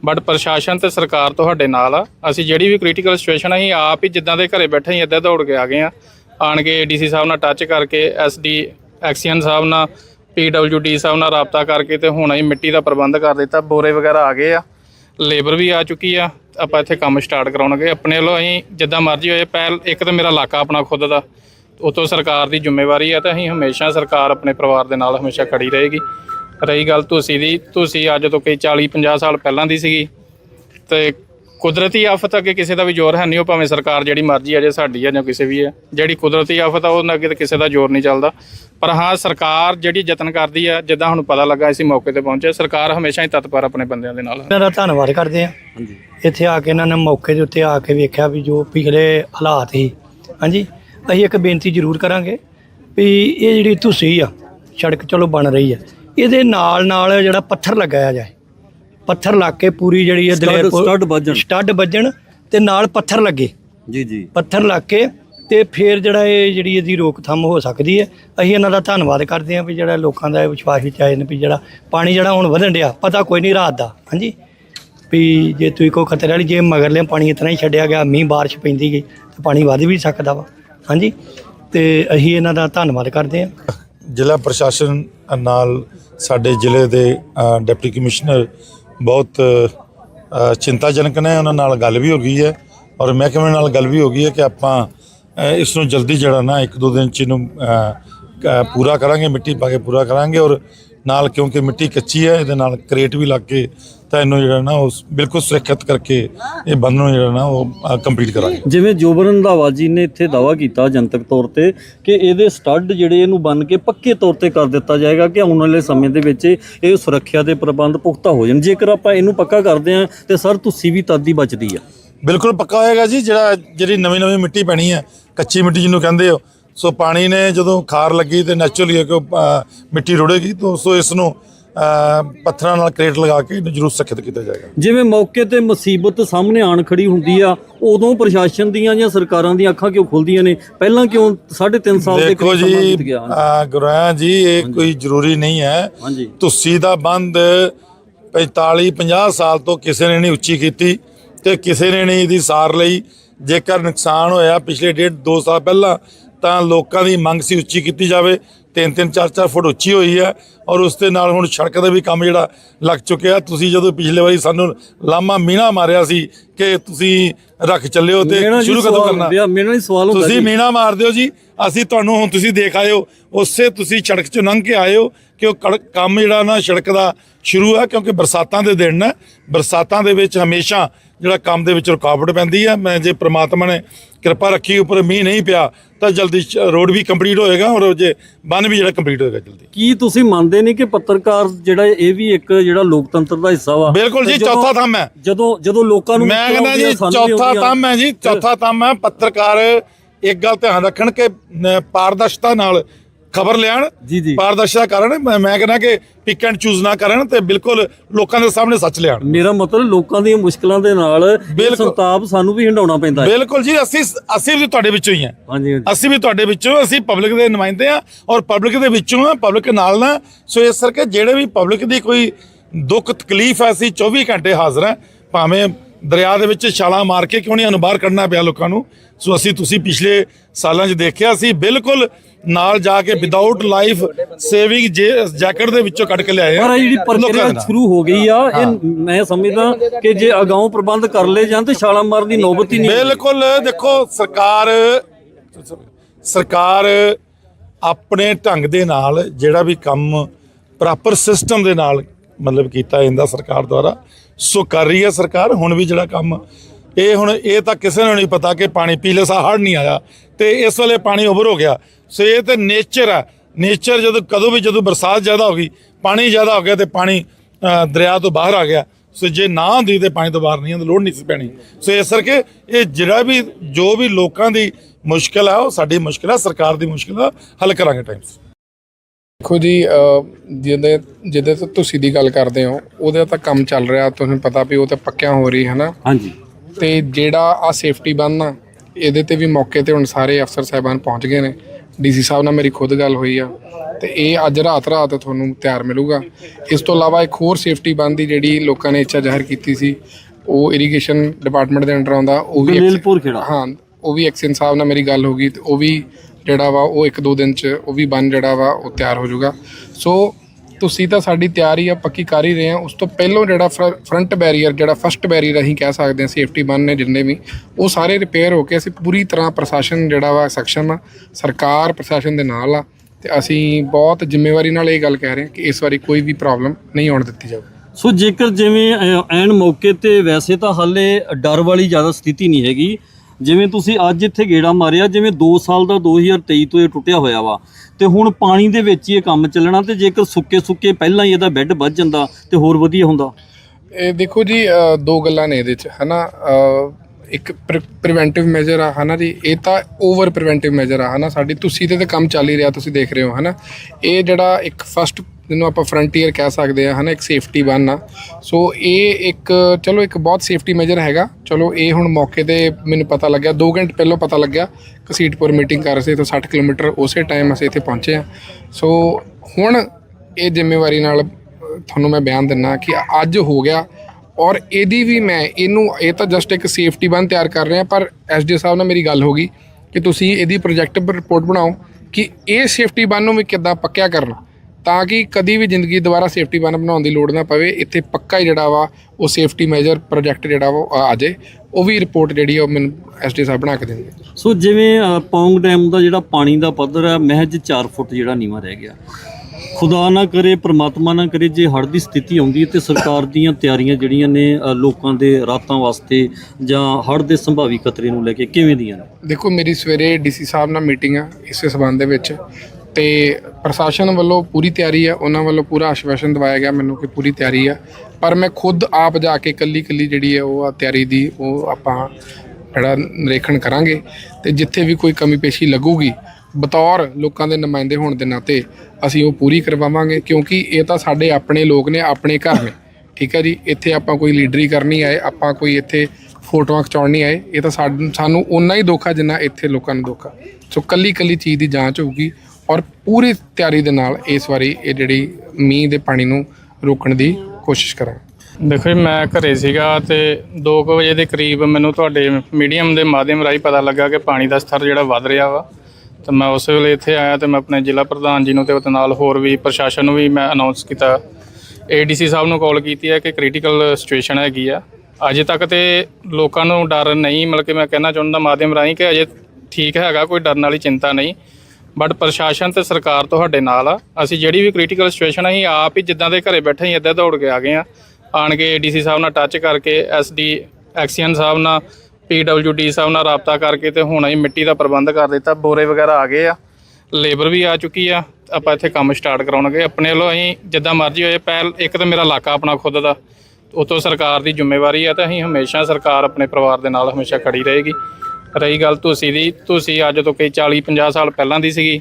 ਬਟ ਪ੍ਰਸ਼ਾਸਨ ਤੇ ਸਰਕਾਰ ਤੁਹਾਡੇ ਨਾਲ ਆ। ਅਸੀਂ ਜਿਹੜੀ ਵੀ ਕ੍ਰਿਟੀਕਲ ਸਿਚੁਏਸ਼ਨ ਅਸੀਂ ਆਪ ਹੀ ਜਿੱਦਾਂ ਦੇ ਘਰੇ ਬੈਠੇ ਹੀ ਇੱਦਾਂ ਦੌੜ ਕੇ ਆ ਗਏ ਆ। ਆਣ ਕੇ ਡੀਸੀ ਸਾਹਿਬ ਨਾਲ ਟੱਚ ਕਰਕੇ ਐਸਡੀ ਐਕਸੀਅਨ ਸਾਹਿਬ ਨਾਲ ਪੀਡਬਲਯੂਡੀ ਸਾਹਿਬ ਨਾਲ ਰਾਬਤਾ ਕਰਕੇ ਤੇ ਹੁਣ ਅਸੀਂ ਮਿੱਟੀ ਦਾ ਪ੍ਰਬੰਧ ਕਰ ਦਿੱਤਾ, ਬੋਰੇ ਵਗੈਰਾ ਆ ਗਏ ਆ ਲੇਬਰ ਵੀ ਆ ਚੁੱਕੀ ਆ, ਆਪਾਂ ਇੱਥੇ ਕੰਮ ਸਟਾਰਟ ਕਰਾਉਣਗੇ। ਆਪਣੇ ਵੱਲੋਂ ਅਸੀਂ ਜਿੱਦਾਂ ਮਰਜ਼ੀ ਹੋਏ, ਪਹਿਲ ਇੱਕ ਤਾਂ ਮੇਰਾ ਇਲਾਕਾ ਆਪਣਾ ਖੁਦ ਦਾ ਉਤੋਂ ਸਰਕਾਰ ਦੀ ਜ਼ਿੰਮੇਵਾਰੀ ਆ ਤਾਂ ਅਸੀਂ ਹਮੇਸ਼ਾ ਸਰਕਾਰ ਆਪਣੇ ਪਰਿਵਾਰ ਦੇ ਨਾਲ ਹਮੇਸ਼ਾ ਖੜੀ ਰਹੇਗੀ। ਰਹੀ ਗੱਲ ਤੁਸੀਂ ਦੀ, ਤੁਸੀਂ ਅੱਜ ਤੋਂ ਕਈ 40 50 ਸਾਲ ਪਹਿਲਾਂ ਦੀ ਸੀਗੀ, ਤੇ ਕੁਦਰਤੀ ਆਫਤ ਅੱਗੇ ਕਿਸੇ ਦਾ ਵੀ ਜ਼ੋਰ ਹੈ ਨਹੀਂ ਉਹ ਭਾਵੇਂ ਸਰਕਾਰ ਜਿਹੜੀ ਮਰਜ਼ੀ ਆ ਜੇ ਸਾਡੀ ਆ ਜਾਂ ਕਿਸੇ ਵੀ ਆ ਜਿਹੜੀ ਕੁਦਰਤੀ ਆਫਤ ਆ ਉਹਨਾਂ ਅੱਗੇ ਤਾਂ ਕਿਸੇ ਦਾ ਜ਼ੋਰ ਨਹੀਂ ਚੱਲਦਾ। ਪਰ ਹਾਂ ਸਰਕਾਰ ਜਿਹੜੀ ਯਤਨ ਕਰਦੀ ਆ ਜਿੱਦਾਂ ਹੁਣ ਪਤਾ ਲੱਗਾ ਅਸੀਂ ਮੌਕੇ ਤੇ ਪਹੁੰਚੇ ਸਰਕਾਰ ਹਮੇਸ਼ਾ ਹੀ ਤਤਪਰ ਆਪਣੇ ਬੰਦਿਆਂ ਦੇ ਨਾਲ ਹੈ ਇਹਨਾਂ ਦਾ ਧੰਨਵਾਦ ਕਰਦੇ ਆ ਹਾਂਜੀ। ਇੱਥੇ ਆ ਕੇ ਇਹਨਾਂ ਨੇ ਮੌਕੇ ਦੇ ਉੱਤੇ ਆ ਕੇ ਵੇਖਿਆ ਵੀ ਜੋ ਪਿਛਲੇ ਹਾਲਾਤ ਸੀ। ਹਾਂਜੀ ਅਸੀਂ ਇੱਕ ਬੇਨਤੀ ਜ਼ਰੂਰ ਕਰਾਂਗੇ ਵੀ ਇਹ ਜਿਹੜੀ ਤੁਸੀਂ ਆ ਸੜਕ ਚਲੋ ਬਣ ਰਹੀ ਆ ਇਹਦੇ ਨਾਲ ਨਾਲ ਜਿਹੜਾ ਪੱਥਰ ਲਗਾਇਆ ਜਾਏ। ਪੱਥਰ ਲਾ ਕੇ ਪੂਰੀ ਜਿਹੜੀ ਹੈ ਦਲੇਰਪੁਰ ਸਟੱਡ ਵੱਜਣ। ਸਟੱਡ ਵੱਜਣ ਤੇ ਨਾਲ ਪੱਥਰ ਲੱਗੇ। ਜੀ ਜੀ। ਪੱਥਰ ਲਾ ਕੇ ਤੇ ਫਿਰ ਜਿਹੜਾ ਇਹ ਜਿਹੜੀ ਇਹਦੀ ਰੋਕਥਾਮ ਹੋ ਸਕਦੀ ਹੈ। ਅਸੀਂ ਇਹਨਾਂ ਦਾ ਧੰਨਵਾਦ ਕਰਦੇ ਹਾਂ ਵੀ ਜਿਹੜਾ ਲੋਕਾਂ ਦਾ ਇਹ ਵਿਸ਼ਵਾਸ ਵਿੱਚ ਆਏ ਨੇ ਵੀ ਜਿਹੜਾ ਪਾਣੀ ਜਿਹੜਾ ਹੁਣ ਵਧਣ ਡਿਆ ਪਤਾ ਕੋਈ ਨਹੀਂ ਰਾਤ ਦਾ ਹਾਂਜੀ? ਵੀ ਜੇ ਤੁਸੀਂ ਕੋਈ ਖਤਰੇ ਵਾਲੀ ਜੇ ਮਗਰਲੇ ਪਾਣੀ ਇਤਨਾ ਹੀ ਛੱਡਿਆ ਗਿਆ ਮੀਂਹ ਬਾਰਿਸ਼ ਪੈਂਦੀ ਗਈ ਤੇ ਪਾਣੀ ਵੱਧ ਵੀ ਸਕਦਾ ਵਾ ਹਾਂਜੀ? ਤੇ ਅਸੀਂ ਇਹਨਾਂ ਦਾ ਧੰਨਵਾਦ ਕਰਦੇ ਹਾਂ। ਜ਼ਿਲ੍ਹਾ ਪ੍ਰਸ਼ਾਸਨ ਨਾਲ ਸਾਡੇ ਜ਼ਿਲ੍ਹੇ ਦੇ ਡਿਪਟੀ ਕਮਿਸ਼ਨਰ ਬਹੁਤ ਚਿੰਤਾਜਨਕ ਨੇ ਉਹਨਾਂ ਨਾਲ ਗੱਲ ਵੀ ਹੋ ਗਈ ਹੈ ਔਰ ਮਹਿਕਮੇ ਨਾਲ ਗੱਲ ਵੀ ਹੋ ਗਈ ਹੈ ਕਿ ਆਪਾਂ ਅ, ਇਸ ਨੂੰ ਜਲਦੀ ਜਿਹੜਾ ਨਾ ਇੱਕ ਦੋ ਦਿਨ ਚ ਇਹਨੂੰ ਪੂਰਾ ਕਰਾਂਗੇ ਮਿੱਟੀ ਪਾ ਕੇ ਪੂਰਾ ਕਰਾਂਗੇ ਔਰ ਨਾਲ ਕਿਉਂਕਿ ਮਿੱਟੀ ਕੱਚੀ ਹੈ ਇਹਦੇ ਨਾਲ ਕਰੇਟ ਵੀ ਲੱਗ ਕੇ ਤਾਂ ਇਹਨੂੰ ਜਿਹੜਾ ਨਾ ਉਹ ਬਿਲਕੁਲ ਸੁਰੱਖਿਅਤ ਕਰਕੇ ਇਹ ਬੰਦ ਨੂੰ ਜਿਹੜਾ ਨਾ ਉਹ ਕੰਪਲੀਟ ਕਰਾਂਗੇ। ਜਿਵੇਂ ਜੋਬਨ ਰੰਧਾਵਾ ਜੀ ਨੇ ਇੱਥੇ ਦਾਵਾ ਕੀਤਾ ਜਨਤਕ ਤੌਰ ਤੇ ਕਿ ਇਹਦੇ ਸਟੱਡ ਜਿਹੜੇ ਇਹਨੂੰ ਬੰਨ ਕੇ ਪੱਕੇ ਤੌਰ ਤੇ ਕਰ ਦਿੱਤਾ ਜਾਏਗਾ ਕਿ ਆਉਣ ਵਾਲੇ ਸਮੇਂ ਦੇ ਵਿੱਚ ਇਹ ਸੁਰੱਖਿਆ ਦੇ ਪ੍ਰਬੰਧ ਪੁਖਤਾ ਹੋ ਜਾਣ। ਜੇਕਰ ਆਪਾਂ ਇਹਨੂੰ ਪੱਕਾ ਕਰਦੇ ਹਾਂ ਤੇ ਸਰ ਤੁਸੀਂ ਵੀ ਤਦ ਬਚਦੀ ਆ। ਬਿਲਕੁਲ ਪੱਕਾ ਹੋਏਗਾ ਜੀ ਜਿਹੜਾ ਜਿਹੜੀ ਨਵੀਂ ਨਵੀਂ ਮਿੱਟੀ ਪੈਣੀ ਹੈ ਕੱਚੀ ਮਿੱਟੀ ਜਿਹਨੂੰ ਕਹਿੰਦੇ ਹੋ। ਸੋ ਪਾਣੀ ਨੇ ਜਦੋਂ ਖਾਰ ਲੱਗੀ ਤੇ ਨੈਚੁਰਲੀ ਕਿ ਮਿੱਟੀ ਰੁੜੇਗੀ ਤਾਂ ਸੋ ਇਸ ਨੂੰ ਪੱਥਰਾਂ ਨਾਲ ਕਰੇਟ ਲਗਾ ਕੇ ਇਹਨੂੰ ਜ਼ਰੂਰ ਸੁਰੱਖਿਅਤ ਕੀਤਾ ਜਾਏਗਾ। ਜਿਵੇਂ ਮੌਕੇ ਤੇ ਮੁਸੀਬਤ ਸਾਹਮਣੇ ਆਣ ਖੜੀ ਹੁੰਦੀ ਆ ਉਦੋਂ ਪ੍ਰਸ਼ਾਸਨ ਦੀਆਂ ਜਾਂ ਸਰਕਾਰਾਂ ਦੀਆਂ ਅੱਖਾਂ ਕਿਉਂ ਖੁੱਲਦੀਆਂ ਨੇ? ਪਹਿਲਾਂ ਕਿਉਂ 3.5 ਸਾਲ ਦੇ ਦੇਖੋ ਜੀ ਬੀਤ ਗਿਆ? ਅ, ਗੁਰਾਂ ਜੀ ਇਹ ਕੋਈ ਜ਼ਰੂਰੀ ਨਹੀਂ ਹੈ। ਤੁਸੀਂ ਦਾ ਬੰਦ 45 50 ਸਾਲ ਤੋਂ ਕਿਸੇ ਨੇ ਨਹੀਂ ਉੱਚੀ ਕੀਤੀ ਤੇ ਕਿਸੇ ਨੇ ਨਹੀਂ ਇਹਦੀ ਸਾਰ ਲਈ। ਜੇਕਰ ਨੁਕਸਾਨ ਹੋਇਆ ਪਿਛਲੇ ਡੇਢ 2 ਸਾਲ ਪਹਿਲਾਂ ਤਾਂ ਲੋਕਾਂ ਦੀ ਮੰਗ ਸੀ ਉੱਚੀ ਕੀਤੀ ਜਾਵੇ। ਤਿੰਨ ਤਿੰਨ ਚਾਰ ਚਾਰ ਫੁੱਟ ਉੱਚੀ ਹੋਈ ਹੈ ਔਰ ਉਸ ਦੇ ਨਾਲ ਹੁਣ ਸੜਕ ਦਾ ਵੀ ਕੰਮ ਜਿਹੜਾ ਲੱਗ ਚੁੱਕਿਆ ਤੁਸੀਂ ਜਦੋਂ ਪਿਛਲੇ ਵਾਰੀ ਸਾਨੂੰ ਲਾਮਾ ਮੀਨਾ ਮਾਰਿਆ ਸੀ ਕਿ ਤੁਸੀਂ ਰੱਖ ਚੱਲਿਓ ਤੇ ਸ਼ੁਰੂ ਕਦੋਂ ਕਰਨਾ? ਮੇਰਾ ਹੀ ਸਵਾਲ ਹੁੰਦਾ ਤੁਸੀਂ ਮੀਣਾ ਮਾਰ ਦਿਓ ਜੀ। ਅਸੀਂ ਤੁਹਾਨੂੰ ਹੁਣ ਤੁਸੀਂ ਦੇਖ ਆਇਓ ਉਸੇ ਤੁਸੀਂ ਸੜਕ 'ਚੋਂ ਲੰਘ ਕੇ ਆਇਓ ਕਿ ਉਹ ਕੰਮ ਜਿਹੜਾ ਨਾ ਸੜਕ ਦਾ ਸ਼ੁਰੂ ਹੈ ਕਿਉਂਕਿ ਬਰਸਾਤਾਂ ਦੇ ਦਿਨ ਨੇ। ਬਰਸਾਤਾਂ ਦੇ ਵਿੱਚ ਹਮੇਸ਼ਾ ਜਿਹੜਾ ਕੰਮ ਦੇ ਵਿੱਚ ਰੁਕਾਵਟ ਪੈਂਦੀ ਹੈ ਮੈਂ ਜੇ ਪ੍ਰਮਾਤਮਾ ਨੇ ਕਿਰਪਾ ਰੱਖੀ ਉੱਪਰ ਮੀਂਹ ਨਹੀਂ ਪਿਆ ਤਾਂ ਜਲਦੀ ਰੋਡ ਵੀ ਕੰਪਲੀਟ ਹੋਏਗਾ ਔਰ ਜੇ ਬੰਨ ਵੀ ਜਿਹੜਾ ਕੰਪਲੀਟ ਹੋਏਗਾ ਜਲਦੀ। ਕੀ ਤੁਸੀਂ ਮੰਨਦੇ ਨਹੀਂ ਕਿ ਪੱਤਰਕਾਰ ਜਿਹੜਾ ਇਹ ਵੀ ਇੱਕ ਜਿਹੜਾ ਲੋਕਤੰਤਰ ਦਾ ਹਿੱਸਾ ਵਾ? ਬਿਲਕੁਲ ਜੀ ਚੌਥਾ ਥੰਮ ਹੈ। ਜਦੋਂ ਜਦੋਂ ਲੋਕਾਂ ਨੂੰ ਮੈਂ ਕਹਿੰਦਾ ਜੀ ਚੌਥਾ। ਥੰਮ ਹੈ ਜੀ ਚੌਥਾ ਥੰਮ ਹੈ ਪੱਤਰਕਾਰ ਇੱਕ ਗੱਲ ਧਿਆਨ ਰੱਖਣ ਕਿ ਪਾਰਦਰਸ਼ਤਾ ਨਾਲ ਖਬਰ ਲੈਣ ਜੀ ਜੀ। ਪਾਰਦਰਸ਼ਤਾ ਕਰਨ ਮੈਂ ਮੈਂ ਕਹਿੰਦਾ ਕਿ ਪਿਕ ਐਂਡ ਚੂਜ਼ ਨਾ ਕਰਨ ਤੇ ਬਿਲਕੁਲ ਲੋਕਾਂ ਦੇ ਸਾਹਮਣੇ ਸੱਚ ਲਿਆਣ। ਮੇਰਾ ਮਤਲਬ ਲੋਕਾਂ ਦੀਆਂ ਮੁਸ਼ਕਲਾਂ ਦੇ ਨਾਲ ਇਹ ਬਿਲਕੁਲ। ਸੰਤਾਪ ਸਾਨੂੰ ਵੀ ਹੰਡਾਉਣਾ ਪੈਂਦਾ ਹੈ। ਬਿਲਕੁਲ ਜੀ ਅਸੀਂ ਅਸੀਂ ਵੀ ਤੁਹਾਡੇ ਵਿੱਚੋਂ ਹੀ ਹਾਂ। ਹਾਂਜੀ ਹਾਂਜੀ। ਅਸੀਂ ਵੀ ਤੁਹਾਡੇ ਵਿੱਚੋਂ ਅਸੀਂ ਪਬਲਿਕ ਦੇ ਨੁਮਾਇੰਦੇ ਆ ਔਰ ਪਬਲਿਕ ਦੇ ਵਿੱਚੋਂ ਆ ਪਬਲਿਕ ਨਾਲ ਨਾ। ਸੋ ਇਸ ਕਰਕੇ ਜਿਹੜੇ ਵੀ ਪਬਲਿਕ ਦੀ ਕੋਈ ਦੁੱਖ ਤਕਲੀਫ ਹੈ ਅਸੀਂ 24 ਘੰਟੇ ਹਾਜ਼ਰ ਹਾਂ। ਭਾਵੇਂ ਦਰਿਆ ਦੇ ਵਿੱਚ ਛਾਲਾਂ ਮਾਰ ਕੇ ਕਿਉਂ ਨਹੀਂ ਸਾਨੂੰ ਬਾਹਰ ਕੱਢਣਾ ਪਿਆ ਲੋਕਾਂ ਨੂੰ। ਸੋ ਅਸੀਂ ਤੁਸੀਂ ਪਿਛਲੇ ਸਾਲਾਂ 'ਚ ਦੇਖਿਆ ਸੀ ਬਿਲਕੁਲ ਨਾਲ ਜਾ ਕੇ ਵਿਦਆਊਟ ਲਾਈਫ ਸੇਵਿੰਗ ਜੈਕਟ ਦੇ ਵਿੱਚੋਂ ਕੱਢ ਕੇ ਲਿਆਏ ਆ ਪਰ ਜਿਹੜੀ ਪ੍ਰਕਿਰਿਆ। ਸ਼ੁਰੂ ਹੋ ਗਈ ਆ ਇਹ ਮੈਂ ਸਮਝਦਾ ਕਿ ਜੇ ਅਗਾਊਂ ਪ੍ਰਬੰਧ ਕਰ ਲਏ ਜਾਣ ਤੇ ਛਾਲਾਂ ਮਾਰਨ ਦੀ ਨੌਬਤ ਹੀ ਨਹੀਂ। ਬਿਲਕੁਲ ਦੇਖੋ ਸਰਕਾਰ ਸਰਕਾਰ ਆਪਣੇ ਢੰਗ ਦੇ ਨਾਲ ਜਿਹੜਾ ਵੀ ਕੰਮ ਪ੍ਰੋਪਰ ਸਿਸਟਮ ਦੇ ਨਾਲ ਮਤਲਬ ਕੀਤਾ ਜਾਂਦਾ ਸਰਕਾਰ ਦੁਆਰਾ ਸੋ ਕਰ ਰਹੀ ਹੈ ਸਰਕਾਰ ਹੁਣ ਵੀ ਜਿਹੜਾ ਕੰਮ ਇਹ ਹੁਣ ਇਹ ਤਾਂ ਕਿਸੇ ਨੂੰ ਨਹੀਂ ਪਤਾ ਕਿ ਪਾਣੀ ਪੀਲੇ ਸਾ ਹੜ ਨਹੀਂ ਆਇਆ ਤੇ ਇਸ ਵੇਲੇ ਪਾਣੀ ਓਵਰ ਹੋ ਗਿਆ ਸੋ ਇਹ ਤੇ ਨੇਚਰ ਹੈ। ਨੇਚਰ ਜਦੋਂ ਕਦੋਂ ਵੀ ਜਦੋਂ ਬਰਸਾਤ ਜ਼ਿਆਦਾ ਹੋ ਗਈ ਪਾਣੀ ਜ਼ਿਆਦਾ ਹੋ ਗਿਆ ਤੇ ਪਾਣੀ ਦਰਿਆ ਤੋਂ ਬਾਹਰ ਆ ਗਿਆ। ਸੋ ਜੇ ਨਾ ਹੁੰਦੀ ਤੇ ਪਾਣੀ ਤੋਂ ਬਾਹਰ ਨਹੀਂ ਆਉਂਦਾ ਲੋੜ ਨਹੀਂ ਸੀ ਪੈਣੀ। ਸੋ ਇਸ ਕਰਕੇ ਇਹ ਜਿਹੜਾ ਵੀ ਜੋ ਵੀ ਲੋਕਾਂ ਦੀ ਮੁਸ਼ਕਲ ਆ ਉਹ ਸਾਡੀ ਮੁਸ਼ਕਲ ਆ ਸਰਕਾਰ ਦੀ ਮੁਸ਼ਕਲ ਆ ਹੱਲ ਕਰਾਂਗੇ ਟਾਈਮਸ ਦੇਖੋ ਜੀ ਜਿਹਦੇ ਜਿਹਦੇ ਤੋਂ ਤੁਸੀਂ ਦੀ ਗੱਲ ਕਰਦੇ ਹੋ ਉਹਦਾ ਤਾਂ ਕੰਮ ਚੱਲ ਰਿਹਾ ਤੁਹਾਨੂੰ ਪਤਾ ਵੀ ਉਹ ਤਾਂ ਪੱਕਿਆਂ ਹੋ ਰਹੀ ਹੈ ਨਾ। ਹਾਂਜੀ। ਤੇ ਜਿਹੜਾ ਆ ਸੇਫਟੀ ਬੰਨ ਆ ਇਹਦੇ ਤੇ ਵੀ ਮੌਕੇ ਤੇ ਹੁਣ ਸਾਰੇ ਅਫਸਰ ਸਾਹਿਬਾਨ ਪਹੁੰਚ ਗਏ ਨੇ। ਡੀਸੀ ਸਾਹਿਬ ਨਾਲ ਮੇਰੀ ਖੁਦ ਗੱਲ ਹੋਈ ਆ ਤੇ ਇਹ ਅੱਜ ਰਾਤ ਰਾਤ ਤੁਹਾਨੂੰ ਤਿਆਰ ਮਿਲੂਗਾ। ਇਸ ਤੋਂ ਇਲਾਵਾ ਇੱਕ ਹੋਰ ਸੇਫਟੀ ਬੰਨ ਦੀ ਜਿਹੜੀ ਲੋਕਾਂ ਨੇ ਇੱਛਾ ਜ਼ਾਹਰ ਕੀਤੀ ਸੀ ਉਹ ਇਰੀਗੇਸ਼ਨ ਡਿਪਾਰਟਮੈਂਟ ਦੇ ਅੰਡਰ ਆਉਂਦਾ ਉਹ ਵੀ ਗਲੇਲਪੁਰ ਖੇੜਾ ਹਾਂ ਉਹ ਵੀ ਐਕਸ਼ਨ ਸਾਹਿਬ ਨਾਲ ਮੇਰੀ ਗੱਲ ਹੋ ਗਈ ਤੇ ਉਹ ਵੀ ਜਿਹੜਾ ਵਾ ਉਹ ਇੱਕ ਦੋ ਦਿਨ ਚ ਉਹ ਵੀ ਬਣ ਜਿਹੜਾ ਵਾ ਉਹ ਤਿਆਰ ਹੋ ਜਾਊਗਾ। ਸੋ ਤੁਸੀਂ ਤਾਂ ਸਾਡੀ ਤਿਆਰੀ ਆ, ਪੱਕੀ ਕਰ ਹੀ ਰਹੇ ਆ। ਉਸ ਤੋਂ ਪਹਿਲਾਂ ਜਿਹੜਾ ਫਰੰਟ ਬੈਰੀਅਰ ਜਿਹੜਾ ਫਸਟ ਬੈਰੀਅਰ ਅਸੀਂ ਕਹਿ ਸਕਦੇ ਹਾਂ ਸੇਫਟੀ ਬੰਨ ਨੇ ਜਿੰਨੇ ਵੀ, ਉਹ ਸਾਰੇ ਰਿਪੇਅਰ ਹੋ ਕੇ ਅਸੀਂ ਪੂਰੀ ਤਰ੍ਹਾਂ ਪ੍ਰਸ਼ਾਸਨ ਜਿਹੜਾ ਵਾ ਸક્ષਮ ਆ। ਸਰਕਾਰ ਪ੍ਰਸ਼ਾਸਨ ਦੇ ਨਾਲ ਆ ਤੇ ਅਸੀਂ ਬਹੁਤ ਜ਼ਿੰਮੇਵਾਰੀ ਨਾਲ ਇਹ ਗੱਲ ਕਹਿ ਰਹੇ ਹਾਂ ਕਿ ਇਸ ਵਾਰੀ ਕੋਈ ਵੀ ਪ੍ਰੋਬਲਮ ਨਹੀਂ ਆਉਣ ਦਿੱਤੀ ਜਾਵੇ ਸੋ ਜੇਕਰ ਜਿਵੇਂ ਐਨ ਮੌਕੇ ਤੇ ਵੈਸੇ ਤਾਂ ਹਾਲੇ ਡਰ ਵਾਲੀ ਜ਼ਿਆਦਾ ਸਥਿਤੀ ਨਹੀਂ ਹੈਗੀ। ਜਿਵੇਂ ਤੁਸੀਂ ਅੱਜ ਇੱਥੇ ਗੇੜਾ ਮਾਰਿਆ ਜਿਵੇਂ 2 ਸਾਲ ਦਾ 2023 ਤੋਂ ਇਹ ਟੁੱਟਿਆ ਹੋਇਆ ਵਾ ਤੇ ਹੁਣ ਪਾਣੀ ਦੇ ਵਿੱਚ ਹੀ ਇਹ ਕੰਮ ਚੱਲਣਾ ਤੇ ਜੇਕਰ ਸੁੱਕੇ ਸੁੱਕੇ ਪਹਿਲਾਂ ਹੀ ਇਹਦਾ ਬੈੱਡ ਵੱਧ ਜਾਂਦਾ ਤੇ ਹੋਰ ਵਧੀਆ ਹੁੰਦਾ। ਇਹ ਦੇਖੋ ਜੀ ਦੋ ਗੱਲਾਂ ਨੇ ਇਹਦੇ ਚ ਹਨਾ? ਅ, ਇੱਕ ਪ੍ਰੀਵੈਂਟਿਵ ਮੈਜਰ ਆ ਹਨਾ ਜੀ? ਇਹ ਤਾਂ ਓਵਰ ਪ੍ਰੀਵੈਂਟਿਵ ਮੈਜਰ ਆ ਹਨਾ? ਸਾਡੀ ਤੁਸੀਂ ਤੇ ਤਾਂ ਕੰਮ ਚੱਲ ਹੀ ਰਿਹਾ ਤੁਸੀਂ ਦੇਖ ਰਹੇ ਹੋ ਹਨਾ? ਇਹ ਜਿਹੜਾ ਇੱਕ ਫਸਟ ਜਿਹਨੂੰ ਆਪਾਂ ਫਰੰਟੀਅਰ ਕਹਿ ਸਕਦੇ ਆ ਹਨਾ, ਇੱਕ ਸੇਫਟੀ ਬਨ ਆ। ਸੋ ਇਹ ਇੱਕ, ਚਲੋ, ਇੱਕ ਬਹੁਤ ਸੇਫਟੀ ਮੈਜਰ ਹੈਗਾ। ਚਲੋ, ਇਹ ਹੁਣ ਮੌਕੇ ਤੇ ਮੈਨੂੰ ਪਤਾ ਲੱਗਿਆ 2 ਘੰਟੇ ਪਹਿਲਾਂ ਪਤਾ ਲੱਗਿਆ, ਕਸੀਟਪੁਰ ਮੀਟਿੰਗ ਕਰ ਰਹੇ ਸੀ ਤੋਂ 60 ਕਿਲੋਮੀਟਰ ਉਸੇ ਟਾਈਮ ਅਸੀਂ ਇੱਥੇ ਪਹੁੰਚੇ ਆ ਸੋ ਹੁਣ ਇਹ ਜ਼ਿੰਮੇਵਾਰੀ ਨਾਲ, ਤੁਹਾਨੂੰ ਮੈਂ ਬਿਆਨ ਦਿੰਨਾ ਕਿ ਅੱਜ ਹੋ ਗਿਆ ਔਰ ਇਹਦੀ ਵੀ ਮੈਂ, ਇਹਨੂੰ, ਇਹ ਤਾਂ ਜਸਟ ਇੱਕ ਸੇਫਟੀ ਬਨ ਤਿਆਰ ਕਰ ਰਹੇ ਆ ਪਰ ਐਸਡੀ ਸਾਹਿਬ ਨਾਲ ਮੇਰੀ ਗੱਲ ਹੋ ਗਈ ਕਿ ਤੁਸੀਂ ਇਹਦੀ ਪ੍ਰੋਜੈਕਟ ਰਿਪੋਰਟ ਬਣਾਓ ਕਿ ਇਹ ਸੇਫਟੀ ਬਨ ਨੂੰ ਵੀ ਕਿੱਦਾਂ ਪੱਕਿਆ ਕਰਨਾ। ਤਾਂ ਕਿ ਕਦੀ ਵੀ ਜ਼ਿੰਦਗੀ ਦੁਬਾਰਾ ਸੇਫਟੀ ਬਨ ਬਣਾਉਣ ਦੀ ਲੋੜ ਨਾ ਪਵੇ ਇੱਥੇ ਪੱਕਾ ਹੀ ਜਿਹੜਾ ਵਾ ਉਹ ਸੇਫਟੀ ਮੈਜਰ ਪ੍ਰੋਜੈਕਟ ਜਿਹੜਾ ਵਾ ਉਹ ਆ ਜਾਏ ਉਹ ਵੀ ਰਿਪੋਰਟ ਜਿਹੜੀ ਆ ਉਹ ਮੈਨੂੰ ਐਸਡੀ ਸਾਹਿਬ ਬਣਾ ਕੇ ਦੇਣਗੇ। ਸੋ ਜਿਵੇਂ ਪੌਂਗ ਡੈਮ ਦਾ ਜਿਹੜਾ ਪਾਣੀ ਦਾ ਪੱਧਰ ਹੈ ਮਹਿਜ 4 ਫੁੱਟ ਜਿਹੜਾ ਨੀਵਾਂ ਰਹਿ ਗਿਆ। ਖੁਦਾ ਨਾ ਕਰੇ ਪ੍ਰਮਾਤਮਾ ਨਾ ਕਰੇ ਜੇ ਹੜ੍ਹ ਦੀ ਸਥਿਤੀ ਆਉਂਦੀ ਹੈ ਤੇ ਸਰਕਾਰ ਦੀਆਂ ਤਿਆਰੀਆਂ ਜਿਹੜੀਆਂ ਨੇ ਲੋਕਾਂ ਦੇ ਰਾਤਾਂ ਵਾਸਤੇ ਜਾਂ ਹੜ੍ਹ ਦੇ ਸੰਭਾਵੀ ਖਤਰੇ ਨੂੰ ਲੈ ਕੇ ਕਿਵੇਂ ਦੀਆਂ ਨੇ? ਦੇਖੋ ਮੇਰੀ ਸਵੇਰੇ ਡੀਸੀ ਸਾਹਿਬ ਨਾਲ ਮੀਟਿੰਗ ਆ ਇਸੇ ਸਬੰਧ ਦੇ ਵਿੱਚ। ਤੇ ਪ੍ਰਸ਼ਾਸਨ ਵੱਲੋਂ ਪੂਰੀ ਤਿਆਰੀ ਹੈ, ਉਹਨਾਂ ਵੱਲੋਂ ਪੂਰਾ ਆਸ਼ਵਾਸਨ ਦਵਾਇਆ ਗਿਆ ਮੈਨੂੰ ਕਿ ਪੂਰੀ ਤਿਆਰੀ ਆ ਪਰ ਮੈਂ ਖੁਦ ਆਪ ਜਾ ਕੇ ਕੱਲੀ ਕੱਲੀ ਜਿਹੜੀ ਹੈ ਉਹ ਆ ਤਿਆਰੀ ਦੀ ਉਹ ਆਪਾਂ ਜਿਹੜਾ ਨਿਰੀਖਣ ਕਰਾਂਗੇ ਤੇ ਜਿੱਥੇ ਵੀ ਕੋਈ ਕਮੀ ਪੇਸ਼ੀ ਲੱਗੂਗੀ, ਬਤੌਰ ਲੋਕਾਂ ਦੇ ਨੁਮਾਇੰਦੇ ਹੋਣ ਦੇ ਨਾਤੇ ਅਸੀਂ ਉਹ ਪੂਰੀ ਕਰਵਾਵਾਂਗੇ, ਕਿਉਂਕਿ ਇਹ ਤਾਂ ਸਾਡੇ ਆਪਣੇ ਲੋਕ ਨੇ, ਆਪਣੇ ਘਰ ਨੇ। ਠੀਕ ਹੈ ਜੀ, ਇੱਥੇ ਆਪਾਂ ਕੋਈ ਲੀਡਰੀ ਕਰਨੀ ਆਏ, ਆਪਾਂ ਕੋਈ ਇੱਥੇ ਫੋਟੋਆਂ ਖਿਚਾਉਣ ਨਹੀਂ ਆਏ, ਇਹ ਤਾਂ ਸਾਡ- ਸਾਨੂੰ ਓਨਾ ਹੀ ਦੁੱਖ ਆ ਜਿੰਨਾ ਇੱਥੇ ਲੋਕਾਂ ਨੂੰ ਦੁੱਖ ਆ। ਸੋ ਕੱਲੀ ਕੱਲੀ ਚੀਜ਼ ਦੀ ਜਾਂਚ ਹੋਊਗੀ ਔਰ ਪੂਰੀ ਤਿਆਰੀ ਦੇ ਨਾਲ ਇਸ ਵਾਰੀ ਇਹ ਜਿਹੜੀ ਮੀਂਹ ਦੇ ਪਾਣੀ ਨੂੰ ਰੋਕਣ ਦੀ ਕੋਸ਼ਿਸ਼ ਕਰਾਂਗੇ। ਦੇਖੋ ਜੀ, ਮੈਂ ਘਰੇ ਸੀਗਾ ਤੇ 2 ਵਜੇ ਦੇ ਕਰੀਬ ਮੈਨੂੰ ਤੁਹਾਡੇ ਮੀਡੀਅਮ ਦੇ ਮਾਧਿਅਮ ਰਾਹੀਂ ਪਤਾ ਲੱਗਾ ਕਿ ਪਾਣੀ ਦਾ ਸਤਰ ਜਿਹੜਾ ਵੱਧ ਰਿਹਾ ਵਾ। ਤੇ ਮੈਂ ਉਸ ਵੇਲੇ ਇੱਥੇ ਆਇਆ ਤੇ ਮੈਂ ਆਪਣੇ ਜ਼ਿਲ੍ਹਾ ਪ੍ਰਧਾਨ ਜੀ ਨੂੰ ਤੇ ਉਹਦੇ ਨਾਲ ਹੋਰ ਵੀ ਪ੍ਰਸ਼ਾਸਨ ਨੂੰ ਵੀ ਮੈਂ ਅਨਾਉਂਸ ਕੀਤਾ। ਏਡੀਸੀ ਸਾਹਿਬ ਨੂੰ ਕਾਲ ਕੀਤੀ ਹੈ ਕਿ ਕ੍ਰਿਟੀਕਲ ਸਿਚੁਏਸ਼ਨ ਹੈਗੀ ਆ। ਅਜੇ ਤੱਕ ਤੇ ਲੋਕਾਂ ਨੂੰ ਡਰ ਨਹੀਂ, ਮਤਲਬ ਕਿ ਮੈਂ ਕਹਿਣਾ ਚਾਹੁੰਦਾ ਮਾਧਿਅਮ ਰਾਹੀਂ ਕਿ ਅਜੇ ਠੀਕ ਹੈਗਾ, ਕੋਈ ਡਰਨ ਵਾਲੀ ਚਿੰਤਾ ਨਹੀਂ। ਬਟ ਪ੍ਰਸ਼ਾਸਨ ਤੇ ਸਰਕਾਰ ਤੁਹਾਡੇ ਨਾਲ ਆ। ਅਸੀਂ ਜਿਹੜੀ ਵੀ ਕ੍ਰਿਟੀਕਲ ਸਿਚੁਏਸ਼ਨ ਅਸੀਂ ਆਪ ਹੀ ਜਿੱਦਾਂ ਦੇ ਘਰੇ ਬੈਠੇ ਹੀ ਇੱਦਾਂ ਦੌੜ ਕੇ ਆ ਗਏ ਆ। ਆਣ ਕੇ ਡੀਸੀ ਸਾਹਿਬ ਨਾਲ ਟੱਚ ਕਰਕੇ ਐਸਡੀ ਐਕਸੀਅਨ ਸਾਹਿਬ ਨਾਲ ਪੀਡਬਲਯੂਡੀ ਸਾਹਿਬ ਨਾਲ ਰਾਬਤਾ ਕਰਕੇ ਤੇ ਹੁਣ ਅਸੀਂ ਮਿੱਟੀ ਦਾ ਪ੍ਰਬੰਧ ਕਰ ਦਿੱਤਾ। ਬੋਰੇ ਵਗੈਰਾ ਆ ਗਏ ਆ। ਲੇਬਰ ਵੀ ਆ ਚੁੱਕੀ ਆ। ਆਪਾਂ ਇੱਥੇ ਕੰਮ ਸਟਾਰਟ ਕਰਾਉਣਗੇ। ਆਪਣੇ ਵੱਲੋਂ ਅਸੀਂ ਜਿੱਦਾਂ ਮਰਜ਼ੀ ਹੋਏ, ਪਹਿਲ ਇੱਕ ਤਾਂ ਮੇਰਾ ਇਲਾਕਾ ਆਪਣਾ ਖੁਦ ਦਾ। ਉਤੋਂ ਸਰਕਾਰ ਦੀ ਜ਼ਿੰਮੇਵਾਰੀ ਆ ਤੇ ਅਸੀਂ ਹਮੇਸ਼ਾ ਸਰਕਾਰ ਆਪਣੇ ਪਰਿਵਾਰ ਦੇ ਨਾਲ ਹਮੇਸ਼ਾ ਖੜੀ ਰਹੇਗੀ। ਰਹੀ ਗੱਲ ਤੁਸੀਂ ਦੀ ਤੁਸੀਂ ਅੱਜ ਤੋਂ ਕਈ 40 50 ਸਾਲ ਪਹਿਲਾਂ ਦੀ ਸੀਗੀ।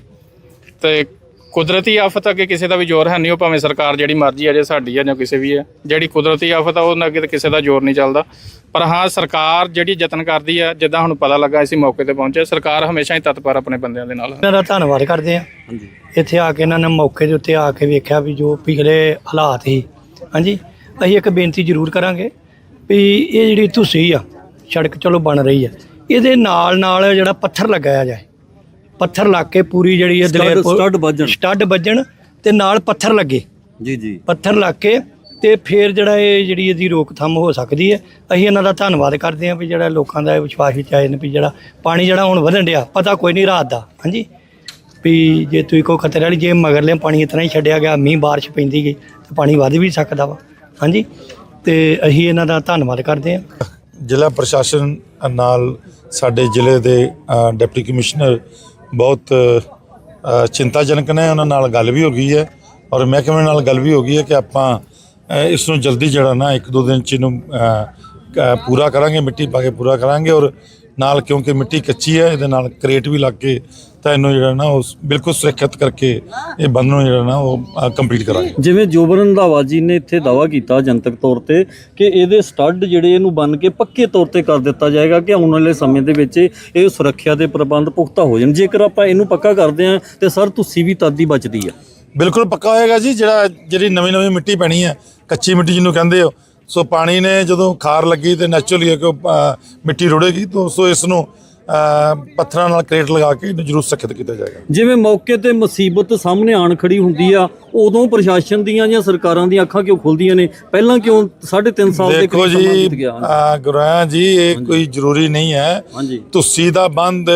ਤੇ ਕੁਦਰਤੀ ਆਫਤ ਅੱਗੇ ਕਿਸੇ ਦਾ ਵੀ ਜ਼ੋਰ ਹੈ ਨਹੀਂ ਉਹ ਭਾਵੇਂ ਸਰਕਾਰ ਜਿਹੜੀ ਮਰਜ਼ੀ ਆ ਜੇ ਸਾਡੀ ਆ ਜਾਂ ਕਿਸੇ ਵੀ ਹੈ ਜਿਹੜੀ ਕੁਦਰਤੀ ਆਫਤ ਆ ਉਹਨਾਂ ਅੱਗੇ ਤਾਂ ਕਿਸੇ ਦਾ ਜ਼ੋਰ ਨਹੀਂ ਚੱਲਦਾ। ਪਰ ਹਾਂ ਸਰਕਾਰ ਜਿਹੜੀ ਯਤਨ ਕਰਦੀ ਆ ਜਿੱਦਾਂ ਹੁਣ ਪਤਾ ਲੱਗਾ ਅਸੀਂ ਮੌਕੇ ਤੇ ਪਹੁੰਚੇ ਸਰਕਾਰ ਹਮੇਸ਼ਾ ਹੀ ਤਤਪਰ ਆਪਣੇ ਬੰਦਿਆਂ ਦੇ ਨਾਲ ਹੈ। ਇਹਨਾਂ ਦਾ ਧੰਨਵਾਦ ਕਰਦੇ ਆ ਹਾਂਜੀ। ਇੱਥੇ ਆ ਕੇ ਇਹਨਾਂ ਨੇ ਮੌਕੇ ਦੇ ਉੱਤੇ ਆ ਕੇ ਵੇਖਿਆ ਵੀ ਜੋ ਪਿਛਲੇ ਹਾਲਾਤ ਸੀ। ਹਾਂਜੀ ਅਸੀਂ ਇੱਕ ਬੇਨਤੀ ਜ਼ਰੂਰ ਕਰਾਂਗੇ ਵੀ ਇਹ ਜਿਹੜੀ ਤੁਸੀਂ ਆ ਸੜਕ ਚਲੋ ਬਣ ਰਹੀ ਹੈ ਇਹਦੇ ਨਾਲ ਨਾਲ ਜਿਹੜਾ ਪੱਥਰ ਲਗਾਇਆ ਜਾਏ। ਪੱਥਰ ਲਾ ਕੇ ਪੂਰੀ ਜਿਹੜੀ ਇਹ ਦਲੇਰਪੁਰ- ਸਟੱਡ ਵੱਜਣ। ਸਟੱਡ ਵੱਜਣ ਤੇ ਨਾਲ ਪੱਥਰ ਲੱਗੇ। ਜੀ ਜੀ। ਪੱਥਰ ਲਾ ਕੇ ਤੇ ਫਿਰ ਜਿਹੜਾ ਇਹ ਜਿਹੜੀ ਇਹਦੀ ਰੋਕਥਾਮ ਹੋ ਸਕਦੀ ਹੈ। ਅਸੀਂ ਇਹਨਾਂ ਦਾ ਧੰਨਵਾਦ ਕਰਦੇ ਹਾਂ ਵੀ ਜਿਹੜਾ ਲੋਕਾਂ ਦਾ ਵਿਸ਼ਵਾਸ ਵਿੱਚ ਆਏ ਨੇ ਵੀ ਜਿਹੜਾ ਪਾਣੀ ਜਿਹੜਾ ਹੁਣ ਵਧਣ ਡਿਆ ਪਤਾ ਕੋਈ ਨਹੀਂ ਰਾਤ ਦਾ। ਹਾਂਜੀ? ਵੀ ਜੇ ਤੁਸੀਂ ਕੋ ਖਤਰੇ ਵਾਲੀ ਜੇ ਮਗਰਲੇ ਪਾਣੀ ਇਤਨਾ ਹੀ ਛੱਡਿਆ ਗਿਆ ਮੀਂਹ ਬਾਰਿਸ਼ ਪੈਂਦੀ ਗਈ ਤੇ ਪਾਣੀ ਵੱਧ ਵੀ ਸਕਦਾ ਵਾ। ਹਾਂਜੀ? ਤੇ ਅਸੀਂ ਇਹਨਾਂ ਦਾ ਧੰਨਵਾਦ ਕਰਦੇ ਹਾਂ। ਜ਼ਿਲ੍ਹਾ ਪ੍ਰਸ਼ਾਸਨ ਨਾਲ ਸਾਡੇ ਜ਼ਿਲ੍ਹੇ ਦੇ ਡਿਪਟੀ ਕਮਿਸ਼ਨਰ ਬਹੁਤ ਚਿੰਤਾਜਨਕ ਨੇ ਉਹਨਾਂ ਨਾਲ ਗੱਲ ਵੀ ਹੋ ਗਈ ਹੈ ਔਰ ਮਹਿਕਮੇ ਨਾਲ ਗੱਲ ਵੀ ਹੋ ਗਈ ਹੈ ਕਿ ਆਪਾਂ ਅ, ਇਸ ਨੂੰ ਜਲਦੀ ਜਿਹੜਾ ਨਾ ਇੱਕ ਦੋ ਦਿਨ ਚ ਇਹਨੂੰ ਪੂਰਾ ਕਰਾਂਗੇ ਮਿੱਟੀ ਪਾ ਕੇ ਪੂਰਾ ਕਰਾਂਗੇ ਔਰ ਨਾਲ ਕਿਉਂਕਿ ਮਿੱਟੀ ਕੱਚੀ ਹੈ ਇਹਦੇ ਨਾਲ ਕਰੇਟ ਵੀ ਲੱਗ ਕੇ ਤਾਂ ਇਹਨੂੰ ਜਿਹੜਾ ਨਾ ਉਹ ਬਿਲਕੁਲ ਸੁਰੱਖਿਅਤ ਕਰਕੇ ਇਹ ਬੰਦ ਨੂੰ ਜਿਹੜਾ ਨਾ ਉਹ ਕੰਪਲੀਟ ਕਰਾਂਗੇ। ਜਿਵੇਂ ਜੋਬਨ ਰੰਧਾਵਾ ਜੀ ਨੇ ਇੱਥੇ ਦਾਵਾ ਕੀਤਾ ਜਨਤਕ ਤੌਰ ਤੇ ਕਿ ਇਹਦੇ ਸਟੱਡ ਜਿਹੜੇ ਇਹਨੂੰ ਬੰਨ ਕੇ ਪੱਕੇ ਤੌਰ ਤੇ ਕਰ ਦਿੱਤਾ ਜਾਏਗਾ ਕਿ ਆਉਣ ਵਾਲੇ ਸਮੇਂ ਦੇ ਵਿੱਚ ਇਹ ਸੁਰੱਖਿਆ ਦੇ ਪ੍ਰਬੰਧ ਪੁਖਤਾ ਹੋ ਜਾਣ। ਜੇਕਰ ਆਪਾਂ ਇਹਨੂੰ ਪੱਕਾ ਕਰਦੇ ਹਾਂ ਤੇ ਸਰ ਤੁਸੀਂ ਵੀ ਤਦ ਹੀ ਬਚਦੀ ਆ। ਬਿਲਕੁਲ ਪੱਕਾ ਹੋਏਗਾ ਜੀ ਜਿਹੜਾ ਜਿਹੜੀ ਨਵੀਂ ਨਵੀਂ ਮਿੱਟੀ ਪੈਣੀ ਹੈ ਕੱਚੀ ਮਿੱਟੀ ਜਿਹਨੂੰ ਕਹਿੰਦੇ ਹੋ ਸੋ ਪਾਣੀ ਨੇ ਜਦੋਂ ਖਾਰ ਲੱਗੀ ਤੇ ਨੈਚੁਰਲੀ ਹੈ ਕਿ ਮਿੱਟੀ ਰੁੜੇਗੀ ਤੋਂ ਸੋ ਇਸ ਨੂੰ ਪੱਥਰਾਂ ਨਾਲ ਕਰੇਟ ਲਗਾ ਕੇ ਇਹਨੂੰ ਜ਼ਰੂਰ ਸੁਰੱਖਿਅਤ ਕੀਤਾ ਜਾਏਗਾ। ਜਿਵੇਂ ਮੌਕੇ ਤੇ ਮੁਸੀਬਤ ਸਾਹਮਣੇ ਆਣ ਖੜੀ ਹੁੰਦੀ ਆ ਉਦੋਂ ਪ੍ਰਸ਼ਾਸਨ ਦੀਆਂ ਜਾਂ ਸਰਕਾਰਾਂ ਦੀਆਂ ਅੱਖਾਂ ਕਿਉਂ ਖੁੱਲਦੀਆਂ ਨੇ? ਪਹਿਲਾਂ ਕਿਉਂ 3.5 ਸਾਲ ਦੇ ਦੇਖੋ ਜੀ ਗੁਰਾਂ ਜੀ ਇਹ ਕੋਈ ਜ਼ਰੂਰੀ ਨਹੀਂ ਹੈ। ਤੁਸੀਂ ਦਾ ਬੰਦ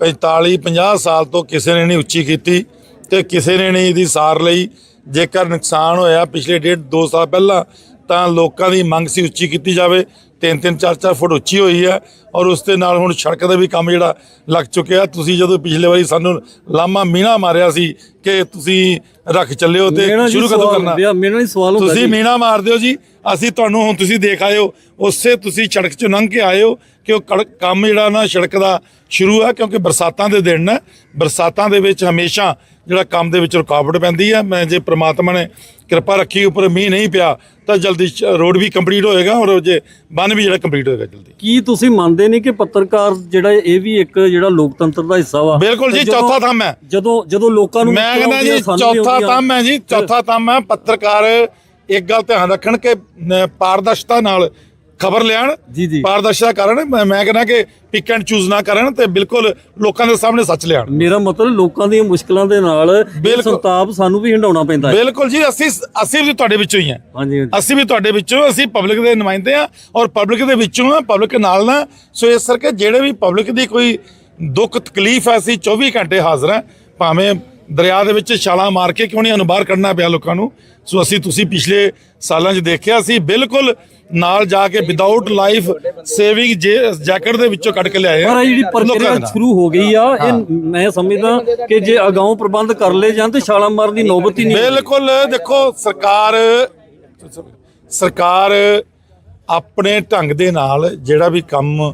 45 50 ਸਾਲ ਤੋਂ ਕਿਸੇ ਨੇ ਨਹੀਂ ਉੱਚੀ ਕੀਤੀ ਤੇ ਕਿਸੇ ਨੇ ਨਹੀਂ ਇਹਦੀ ਸਾਰ ਲਈ। ਜੇਕਰ ਨੁਕਸਾਨ ਹੋਇਆ ਪਿਛਲੇ ਡੇਢ 2 ਸਾਲ ਪਹਿਲਾਂ ਤਾਂ ਲੋਕਾਂ ਦੀ ਮੰਗ ਸੀ ਉੱਚੀ ਕੀਤੀ ਜਾਵੇ। ਤਿੰਨ ਤਿੰਨ ਚਾਰ ਚਾਰ ਫੁੱਟ ਉੱਚੀ ਹੋਈ ਹੈ ਔਰ ਉਸ ਦੇ ਨਾਲ ਹੁਣ ਸੜਕ ਦਾ ਵੀ ਕੰਮ ਜਿਹੜਾ ਲੱਗ ਚੁੱਕਿਆ। ਤੁਸੀਂ ਜਦੋਂ ਪਿਛਲੇ ਵਾਰੀ ਸਾਨੂੰ ਲਾਮਾ ਮੀਣਾ ਮਾਰਿਆ ਸੀ ਕਿ ਤੁਸੀਂ ਰੱਖ ਚੱਲਿਓ ਤੇ ਸ਼ੁਰੂ ਕਦੋਂ ਕਰਨਾ? ਆ, ਮੇਰਾ ਹੀ ਸਵਾਲ ਹੁੰਦਾ ਤੁਸੀਂ। ਮੀਣਾ ਮਾਰਦੇ ਹੋ ਜੀ। ਅਸੀਂ ਤੁਹਾਨੂੰ ਹੁਣ ਤੁਸੀਂ ਦੇਖ ਆਇਓ ਉਸੇ ਤੁਸੀਂ ਸੜਕ 'ਚੋਂ ਲੰਘ ਕੇ ਆਇਓ ਕਿ ਉਹ ਕੰਮ ਜਿਹੜਾ ਨਾ ਸੜਕ ਦਾ ਸ਼ੁਰੂ ਹੈ ਕਿਉਂਕਿ ਬਰਸਾਤਾਂ ਦੇ ਦਿਨ ਨੇ। ਬਰਸਾਤਾਂ ਦੇ ਵਿੱਚ ਹਮੇਸ਼ਾ ਜਿਹੜਾ ਕੰਮ ਦੇ ਵਿੱਚ ਰੁਕਾਵਟ ਪੈਂਦੀ ਹੈ ਮੈਂ ਜੇ ਪ੍ਰਮਾਤਮਾ ਨੇ ਕਿਰਪਾ ਰੱਖੀ ਉੱਪਰ ਮੀਂਹ ਨਹੀਂ ਪਿਆ ਤਾਂ ਜਲਦੀ ਰੋਡ ਵੀ ਕੰਪਲੀਟ ਹੋਏਗਾ ਔਰ ਜੇ ਬੰਨ ਵੀ ਜਿਹੜਾ ਕੰਪਲੀਟ ਹੋਏਗਾ ਜਲਦੀ ਕੀ ਤੁਸੀਂ ਮੰਨਦੇ ਨਹੀਂ ਕਿ ਪੱਤਰਕਾਰ ਜਿਹੜਾ ਇਹ ਵੀ ਇੱਕ ਜਿਹੜਾ ਲੋਕਤੰਤਰ ਦਾ ਹਿੱਸਾ ਵਾ ਬਿਲਕੁਲ ਜੀ, ਚੌਥਾ ਥੰਮ ਹੈ। ਜਦੋਂ ਜਦੋਂ ਲੋਕਾਂ ਨੂੰ ਮੈਂ ਕਹਿੰਦਾ ਜੀ ਚੌਥਾ। ਥੰਮ ਹੈ ਜੀ ਚੌਥਾ ਥੰਮ ਹੈ ਪੱਤਰਕਾਰ ਇੱਕ ਗੱਲ ਧਿਆਨ ਰੱਖਣ ਕਿ ਪਾਰਦਰਸ਼ਤਾ ਨਾਲ ਖਬਰ ਲੈਣ ਜੀ, ਜੀ। ਪਾਰਦਰਸ਼ਤਾ ਕਰਨ ਮੈਂ ਮੈਂ ਕਹਿੰਦਾ ਕਿ ਪਿਕ ਐਂਡ ਚੂਜ਼ ਨਾ ਕਰਨ ਤੇ ਬਿਲਕੁਲ ਲੋਕਾਂ ਦੇ ਸਾਹਮਣੇ ਸੱਚ ਲਿਆਣ ਮੇਰਾ ਮਤਲਬ ਲੋਕਾਂ ਦੀਆਂ ਮੁਸ਼ਕਲਾਂ ਦੇ ਨਾਲ ਇਹ ਬਿਲਕੁਲ। ਸੰਤਾਪ ਸਾਨੂੰ ਵੀ ਹੰਡਾਉਣਾ ਪੈਂਦਾ ਹੈ ਬਿਲਕੁਲ ਜੀ ਅਸੀਂ ਅਸੀਂ ਵੀ ਤੁਹਾਡੇ ਵਿੱਚੋਂ ਹੀ ਹਾਂਜੀ ਹਾਂਜੀ। ਅਸੀਂ ਵੀ ਤੁਹਾਡੇ ਵਿੱਚੋਂ ਅਸੀਂ ਪਬਲਿਕ ਦੇ ਨੁਮਾਇੰਦੇ ਆ ਔਰ ਪਬਲਿਕ ਦੇ ਵਿੱਚੋਂ ਆ ਪਬਲਿਕ ਨਾਲ ਨਾ ਸੋ ਇਸ ਕਰਕੇ ਜਿਹੜੇ ਵੀ ਪਬਲਿਕ ਦੀ ਕੋਈ ਦੁੱਖ ਤਕਲੀਫ ਹੈ ਅਸੀਂ 24 ਘੰਟੇ ਹਾਜ਼ਰ ਹਾਂ ਭਾਵੇਂ ਦਰਿਆ ਦੇ ਵਿੱਚ ਛਾਲਾਂ ਮਾਰ ਕੇ ਕਿਉਂ ਨਹੀਂ ਸਾਨੂੰ ਬਾਹਰ ਕੱਢਣਾ ਪਿਆ ਲੋਕਾਂ ਨੂੰ ਸੋ ਅਸੀਂ ਤੁਸੀਂ ਪਿਛਲੇ ਸਾਲਾਂ 'ਚ ਦੇਖਿਆ ਸੀ ਬਿਲਕੁਲ ਨਾਲ ਜਾ ਕੇ ਵਿਦਆਊਟ ਲਾਈਫ ਸੇਵਿੰਗ ਜੈਕਟ ਦੇ ਵਿੱਚੋਂ ਕੱਢ ਕੇ ਲਿਆਏ ਆ ਪਰ ਜਿਹੜੀ ਪ੍ਰਕਿਰਿਆ। ਸ਼ੁਰੂ ਹੋ ਗਈ ਆ ਇਹ ਮੈਂ ਸਮਝਦਾ ਕਿ ਜੇ ਅਗਾਊਂ ਪ੍ਰਬੰਧ ਕਰ ਲਏ ਜਾਣ ਤੇ ਛਾਲਾਂ ਮਾਰਨ ਦੀ ਨੌਬਤ ਹੀ ਨਹੀਂ। ਬਿਲਕੁਲ ਦੇਖੋ ਸਰਕਾਰ ਸਰਕਾਰ ਆਪਣੇ ਢੰਗ ਦੇ ਨਾਲ ਜਿਹੜਾ ਵੀ ਕੰਮ